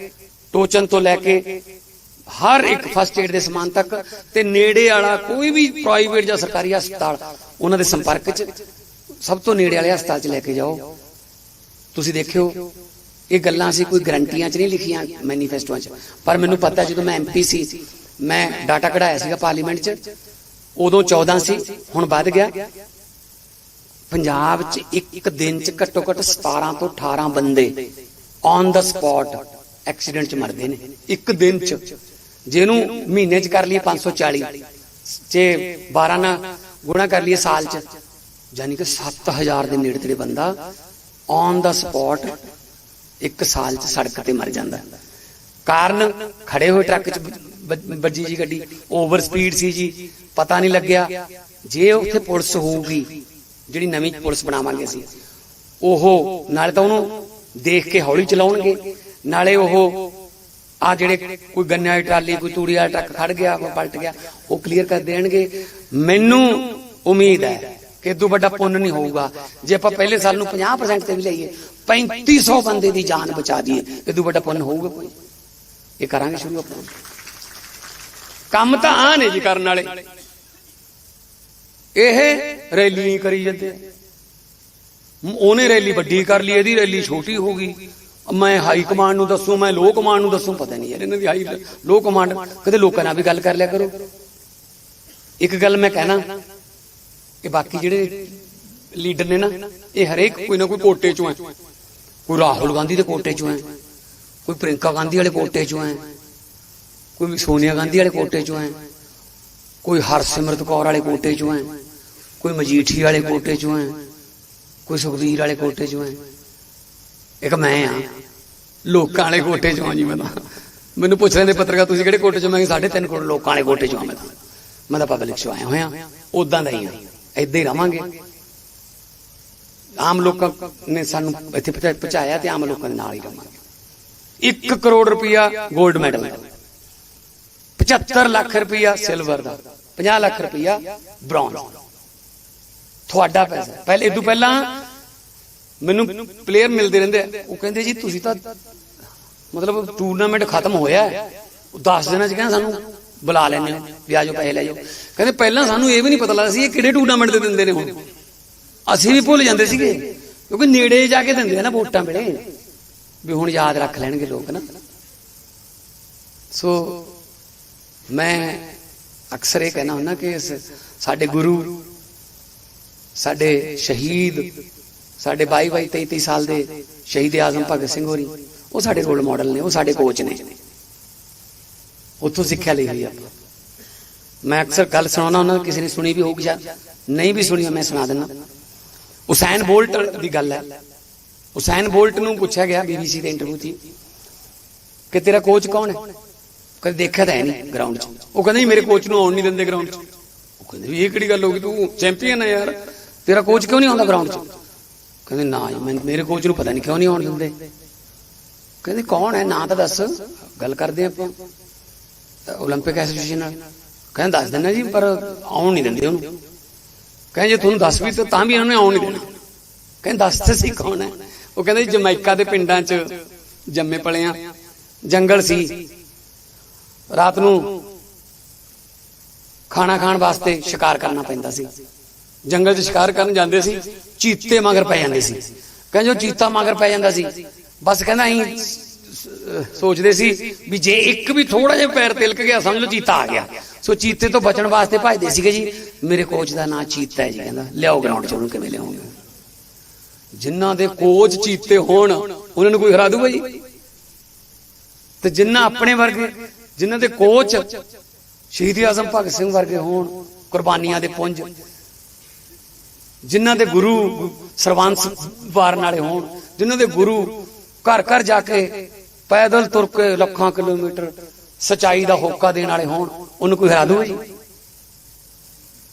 ਟੋਚਨ ਤੋਂ ਲੈ ਕੇ, ਹਰ ਇੱਕ ਫਸਟ ਏਡ ਦੇ ਸਮਾਨ ਤੱਕ ਤੇ ਨੇੜੇ ਵਾਲਾ ਕੋਈ ਵੀ ਪ੍ਰਾਈਵੇਟ ਜਾਂ ਸਰਕਾਰੀ ਹਸਪਤਾਲ, ਉਹਨਾਂ ਦੇ ਸੰਪਰਕ 'ਚ ਸਭ ਤੋਂ ਨੇੜੇ ਵਾਲੇ ਹਸਪਤਾਲ 'ਚ ਲੈ ਕੇ ਜਾਓ। ਤੁਸੀਂ ਦੇਖਿਓ, ਇਹ ਗੱਲਾਂ ਅਸੀਂ ਕੋਈ ਗਰੰਟੀਆਂ 'ਚ ਨਹੀਂ ਲਿਖੀਆਂ ਮੈਨੀਫੈਸਟੋਆਂ 'ਚ। ਪਰ ਮੈਨੂੰ ਪਤਾ ਜਦੋਂ ਮੈਂ ਐਮਪੀ ਸੀ, ਮੈਂ ਡਾਟਾ ਕਢਾਇਆ ਸੀਗਾ ਪਾਰਲੀਮੈਂਟ 'ਚ, ਉਦੋਂ 14 ਸੀ, ਹੁਣ ਵੱਧ ਗਿਆ। ਪੰਜਾਬ 'ਚ ਇੱਕ ਦਿਨ 'ਚ ਘੱਟੋ ਘੱਟ 17 ਤੋਂ 18 ਬੰਦੇ ਔਨ ਦਾ ਸਪੌਟ ਐਕਸੀਡੈਂਟ 'ਚ ਮਰਦੇ ਨੇ। ਇੱਕ ਦਿਨ 'ਚ। ਜਿਹਨੂੰ ਮਹੀਨੇ 'ਚ ਕਰ ਲਈਏ 540 ਜੇ 12 ਨਾਲ ਗੁਣਾ ਕਰ ਲਈਏ ਸਾਲ 'ਚ। ਯਾਨੀ ਕਿ 7000 ਦੇ ਨੇੜੇ ਤੇੜੇ ਬੰਦਾ ਔਨ ਦਾ ਸਪੌਟ ਇੱਕ ਸਾਲ 'ਚ ਸੜਕ ਤੇ ਮਰ ਜਾਂਦਾ। ਕਾਰਨ ਖੜੇ ਹੋਏ ਟਰੱਕ 'ਚ ਵੱਜੀ ਜੀ ਗੱਡੀ। ਓਵਰ ਸਪੀਡ ਸੀ ਜੀ। ਪਤਾ ਨਹੀਂ ਲੱਗਿਆ। ਜੇ ਉੱਥੇ ਪੁਲਿਸ ਹੋਊਗੀ ਜਿਹੜੀ ਨਵੀਂ ਪੁਲਿਸ ਬਣਾਵਾਂਗੇ ਅਸੀਂ ਉਹ ਨਾਲੇ ਤਾਂ ਉਹਨੂੰ ਦੇਖ ਕੇ ਹੌਲੀ ਚਲਾਉਣਗੇ। ਨਾਲੇ ਉਹ ਆ ਜਿਹੜੇ ਕੋਈ ਗੰਨੇ ਵਾਲੀ ਟਰਾਲੀ ਕੋਈ ਤੂੜੀ ਵਾਲਾ ਟਰੱਕ ਖੜ ਗਿਆ ਕੋਈ ਪਲਟ ਗਿਆ ਉਹ ਕਲੀਅਰ ਕਰ ਦੇਣਗੇ। ਮੈਨੂੰ ਉਮੀਦ ਹੈ ਕਿ ਇਦੋਂ ਵੱਡਾ ਪੁੰਨ ਨਹੀਂ ਹੋਊਗਾ। ਜੇ ਆਪਾਂ ਪਹਿਲੇ ਸਾਲ ਨੂੰ 50% ਤੇ ਵੀ ਲਈਏ 3500 ਬੰਦੇ ਦੀ ਜਾਨ ਬਚਾ ਦਈਏ ਇਦੋਂ ਵੱਡਾ ਪੁੰਨ ਹੋਊਗਾ ਕੋਈ। ਇਹ ਕਰਾਂਗੇ ਸ਼ੁਰੂ ਆਪਾਂ। ਕੰਮ ਤਾਂ ਆ ਨੇ ਜੀ ਕਰਨ ਵਾਲੇ। ਇਹ ਰੈਲੀ ਨਹੀਂ ਕਰੀ ਜਾਂਦੇ ਉਹਨੇ ਰੈਲੀ ਵੱਡੀ ਕਰ ਲਈ, ਇਹਦੀ ਰੈਲੀ ਛੋਟੀ ਹੋ ਗਈ। ਮੈਂ ਹਾਈ ਕਮਾਂਡ ਨੂੰ ਦੱਸੂ, ਮੈਂ ਲੋ ਕਮਾਂਡ ਨੂੰ ਦੱਸੂ, ਪਤਾ ਨਹੀਂ ਯਾਰ, ਇਹਨਾਂ ਦੀ ਹਾਈ ਲੋ ਕਮਾਂਡ ਕਦੇ ਲੋਕਾਂ ਨਾਲ ਵੀ ਗੱਲ ਕਰ ਲਿਆ ਕਰੋ। ਇੱਕ ਗੱਲ ਮੈਂ ਕਹਿਣਾ ਕਿ ਬਾਕੀ ਜਿਹੜੇ ਲੀਡਰ ਨੇ ਨਾ, ਇਹ ਹਰੇਕ ਕੋਈ ਨਾ ਕੋਈ ਕੋਟੇ ਚੋਂ ਹੈ। ਕੋਈ ਰਾਹੁਲ ਗਾਂਧੀ ਦੇ ਕੋਟੇ ਚੋਂ ਹੈ, ਕੋਈ ਪ੍ਰਿੰਕਾ ਗਾਂਧੀ ਵਾਲੇ ਕੋਟੇ ਚੋਂ ਹੈ, ਕੋਈ ਸੋਨੀਆ ਗਾਂਧੀ ਵਾਲੇ ਕੋਟੇ ਚੋਂ ਹੈ, ਕੋਈ ਹਰਸਿਮਰਤ ਕੌਰ ਵਾਲੇ ਕੋਟੇ ਚੋਂ ਹੈ। ਕੋਈ ਮਜੀਠੀ ਵਾਲੇ ਕੋਟੇ ਚੋਂ ਹੈ, ਕੋਈ ਸੁਖਬੀਰ ਵਾਲੇ ਕੋਟੇ ਚੋਂ ਹੈ। ਇੱਕ ਮੈਂ ਆ, ਲੋਕਾਂ ਵਾਲੇ ਕੋਟੇ ਚੋਂ ਆ ਜੀ ਮੈਂ ਤਾਂ। ਮੈਨੂੰ ਪੁੱਛ ਰਹੇ ਨੇ ਪੱਤਰਕਾਰ, ਤੁਸੀਂ ਕਿਹੜੇ ਕੋਟੇ ਚੋਂ? ਮੈਂ ਸਾਢੇ ਤਿੰਨ ਕਰੋੜ ਲੋਕਾਂ ਵਾਲੇ ਕੋਟੇ ਚੋਂ ਆ ਮੈਂ ਤਾਂ। ਮੈਂ ਤਾਂ ਪਬਲਿਕ ਚੋਂ ਆਇਆ ਹੋਇਆ ਉਦਾਂ ਦਾ ਹੀ ਆ। ਏਦਾਂ ਹੀ ਰਵਾਂਗੇ। ਆਮ ਲੋਕਾਂ ਨੇ ਸਾਨੂੰ ਇੱਥੇ ਪਹੁੰਚਾ- ਪਹੁੰਚਾਇਆ ਤੇ ਆਮ ਲੋਕਾਂ ਦੇ ਨਾਲ ਹੀ ਰਵਾਂਗੇ। 1 ਕਰੋੜ ਰੁਪਇਆ 골ਡ ਮੈਡਲ 75 ਲੱਖ ਰੁਪਇਆ ਸਿਲਵਰ ਦਾ। 50 ਲੱਖ ਰੁਪਇਆ ਬ੍ਰੌਂਜ਼ ਤੁਹਾਡਾ ਪੈਸਾ। ਪਹਿਲੇ ਇਦੋਂ ਪਹਿਲਾਂ ਮੈਨੂੰ ਪਲੇਅਰ ਮਿਲਦੇ ਰਹਿੰਦੇ ਆ। ਉਹ ਕਹਿੰਦੇ ਜੀ ਤੁਸੀਂ ਤਾਂ ਮਤਲਬ ਟੂਰਨਾਮੈਂਟ ਖਤਮ ਹੋਇਆ। ਉਹ 10 ਦਿਨਾਂ ਚ ਕਹਿੰਦਾ ਸਾਨੂੰ ਬੁਲਾ ਲੈਣੇ ਵੀ ਆਜੋ ਪੈਸੇ ਲੈ ਜਾਓ। ਕਹਿੰਦੇ ਪਹਿਲਾਂ ਸਾਨੂੰ ਇਹ ਵੀ ਨਹੀਂ ਪਤਾ ਲੱਗਦਾ ਸੀ ਇਹ ਕਿਹੜੇ ਟੂਰਨਾਮੈਂਟ ਦੇ ਦਿੰਦੇ ਨੇ ਹੁਣ। ਅਸੀਂ ਵੀ ਭੁੱਲ ਜਾਂਦੇ ਸੀਗੇ। ਕਿਉਂਕਿ ਨੇੜੇ ਜਾ ਕੇ ਦਿੰਦੇ ਆ ਨਾ ਵੋਟਾਂ ਵੇਲੇ। ਵੀ ਹੁਣ ਯਾਦ ਰੱਖ ਲੈਣਗੇ ਲੋਕ ਨਾ। ਸੋ ਮੈਂ ਅਕਸਰ ਇਹ ਕਹਿਣਾ ਹੁੰਦਾ ਕਿ ਸਾਡੇ ਗੁਰੂ ਸਾਡੇ ਸ਼ਹੀਦ, ਸਾਡੇ 22 22 23 23 ਸਾਲ ਦੇ ਸ਼ਹੀਦ ਆਜ਼ਮ ਭਗਤ ਸਿੰਘ ਹੋਰੀ, ਉਹ ਸਾਡੇ ਰੋਲ ਮਾਡਲ ਨੇ, ਉਹ ਸਾਡੇ ਕੋਚ ਨੇ। ਉੱਥੋਂ ਸਿੱਖਿਆ ਲਈ ਹੋਈ ਆਪਾਂ ਮੈਂ ਅਕਸਰ ਗੱਲ ਸੁਣਾਉਣਾ ਉਹਨਾਂ ਕਿਸੇ ਨੇ ਸੁਣੀ ਵੀ ਹੋਊਗੀ ਜਾਂ ਨਹੀਂ ਵੀ ਸੁਣੀ ਮੈਂ ਸੁਣਾ ਦਿੰਦਾ। ਉਸੈਨ ਬੋਲਟ ਦੀ ਗੱਲ ਹੈ। ਉਸੈਨ ਬੋਲਟ ਨੂੰ ਪੁੱਛਿਆ ਗਿਆ, ਬੀਬੀਸੀ ਦੇ ਇੰਟਰਵਿਊ 'ਚ ਕਿ ਤੇਰਾ ਕੋਚ ਕੌਣ ਹੈ? ਕਦੇ ਦੇਖਿਆ ਤਾਂ ਹੈ ਨਹੀਂ ਗਰਾਊਂਡ 'ਚ। ਉਹ ਕਹਿੰਦਾ ਜੀ, ਮੇਰੇ ਕੋਚ ਨੂੰ ਆਉਣ ਨਹੀਂ ਦਿੰਦੇ ਗਰਾਊਂਡ 'ਚ। ਉਹ ਕਹਿੰਦੇ ਵੀ ਇਹ ਕਿਹੜੀ ਗੱਲ ਹੋ ਗਈ, ਤੂੰ ਚੈਂਪੀਅਨ ਹੈ ਯਾਰ। ਤੇਰਾ ਕੋਚ ਕਿਉਂ ਨਹੀਂ ਆਉਂਦਾ ਗਰਾਊਂਡ 'ਚ ਕਹਿੰਦੇ ਨਾ ਜੀ ਮੈਂ ਮੇਰੇ ਕੋਚ ਨੂੰ ਪਤਾ ਨਹੀਂ ਕਿਉਂ ਨਹੀਂ ਆਉਣ ਦਿੰਦੇ ਕਹਿੰਦੇ ਕੌਣ ਹੈ ਨਾਂ ਤਾਂ ਦੱਸ ਗੱਲ ਕਰਦੇ ਆਪਾਂ 올림픽 ਐਸੋਸੀਏਸ਼ਨ ਨਾਲ ਕਹਿੰਦੇ ਦੱਸ ਦਿੰਦਾ ਜੀ ਪਰ ਆਉਣ ਨਹੀਂ ਦਿੰਦੇ ਉਹਨੂੰ ਕਹਿੰਦੇ ਜੇ ਤੁਹਾਨੂੰ ਦੱਸ ਵੀ ਤਾਂ ਤਾਂ ਵੀ ਇਹਨਾਂ ਨੇ ਆਉਣ ਨਹੀਂ ਦੇਣਾ ਕਹਿੰਦੇ ਦੱਸ ਤਾਂ ਸੀ ਕੌਣ ਹੈ ਉਹ ਕਹਿੰਦੇ ਜੀ ਜਮੈਕਾ ਦੇ ਪਿੰਡਾਂ 'ਚ ਜੰਮੇ ਪਲੇ ਆ ਜੰਗਲ ਸੀ ਰਾਤ ਨੂੰ ਖਾਣਾ ਖਾਣ ਵਾਸਤੇ ਸ਼ਿਕਾਰ ਕਰਨਾ ਪੈਂਦਾ ਸੀ ਜੰਗਲ 'ਚ ਸ਼ਿਕਾਰ ਕਰਨ ਜਾਂਦੇ ਸੀ, ਚੀਤੇ ਮਗਰ ਪੈ ਜਾਂਦੇ ਸੀ। ਕਹਿੰਦੇ ਉਹ ਚੀਤਾ ਮਗਰ ਪੈ ਜਾਂਦਾ ਸੀ। ਬਸ ਕਹਿੰਦਾ ਅਸੀਂ ਸੋਚਦੇ ਸੀ ਵੀ ਜੇ ਇੱਕ ਵੀ ਥੋੜਾ ਜਿਹਾ ਪੈਰ ਤਿਲਕ ਗਿਆ, ਸਮਝ ਲਓ ਚੀਤਾ ਆ ਗਿਆ। ਸੋ ਚੀਤੇ ਤੋਂ ਬਚਣ ਵਾਸਤੇ ਭੱਜਦੇ ਸੀਗੇ ਜੀ। ਮੇਰੇ ਕੋਚ ਦਾ ਨਾਂ ਚੀਤਾ ਹੈ ਜੀ ਕਹਿੰਦਾ। ਲਿਆਓ ਗਰਾਊਂਡ 'ਚ ਉਹਨੂੰ ਕਿਵੇਂ ਲਿਆਉਂਗੇ? ਜਿਨ੍ਹਾਂ ਦੇ ਕੋਚ ਚੀਤੇ ਹੋਣ, ਉਹਨਾਂ ਨੂੰ ਕੋਈ ਹਰਾ ਦੂਗਾ ਜੀ? ਤੇ ਜਿਨ੍ਹਾਂ ਆਪਣੇ ਵਰਗੇ, ਜਿਨ੍ਹਾਂ ਦੇ ਕੋਚ ਸ਼ਹੀਦ ਆਜ਼ਮ ਭਗਤ ਸਿੰਘ ਵਰਗੇ ਹੋਣ, ਕੁਰਬਾਨੀਆਂ ਦੇ ਪੁੰਜ ਜਿਨ੍ਹਾਂ ਦੇ ਗੁਰੂ ਸਰਵੰਸ ਵਾਰਨ ਵਾਲੇ ਹੋਣ, ਜਿਨ੍ਹਾਂ ਦੇ ਗੁਰੂ ਘਰ ਘਰ ਜਾ ਕੇ ਪੈਦਲ ਤੁਰ ਕੇ ਲੱਖਾਂ ਕਿਲੋਮੀਟਰ ਸਚਾਈ ਦਾ ਹੋਕਾ ਦੇਣ ਵਾਲੇ ਹੋਣ, ਉਹਨੂੰ ਕੋਈ ਹਰਾ ਦੂਗਾ ਜੀ?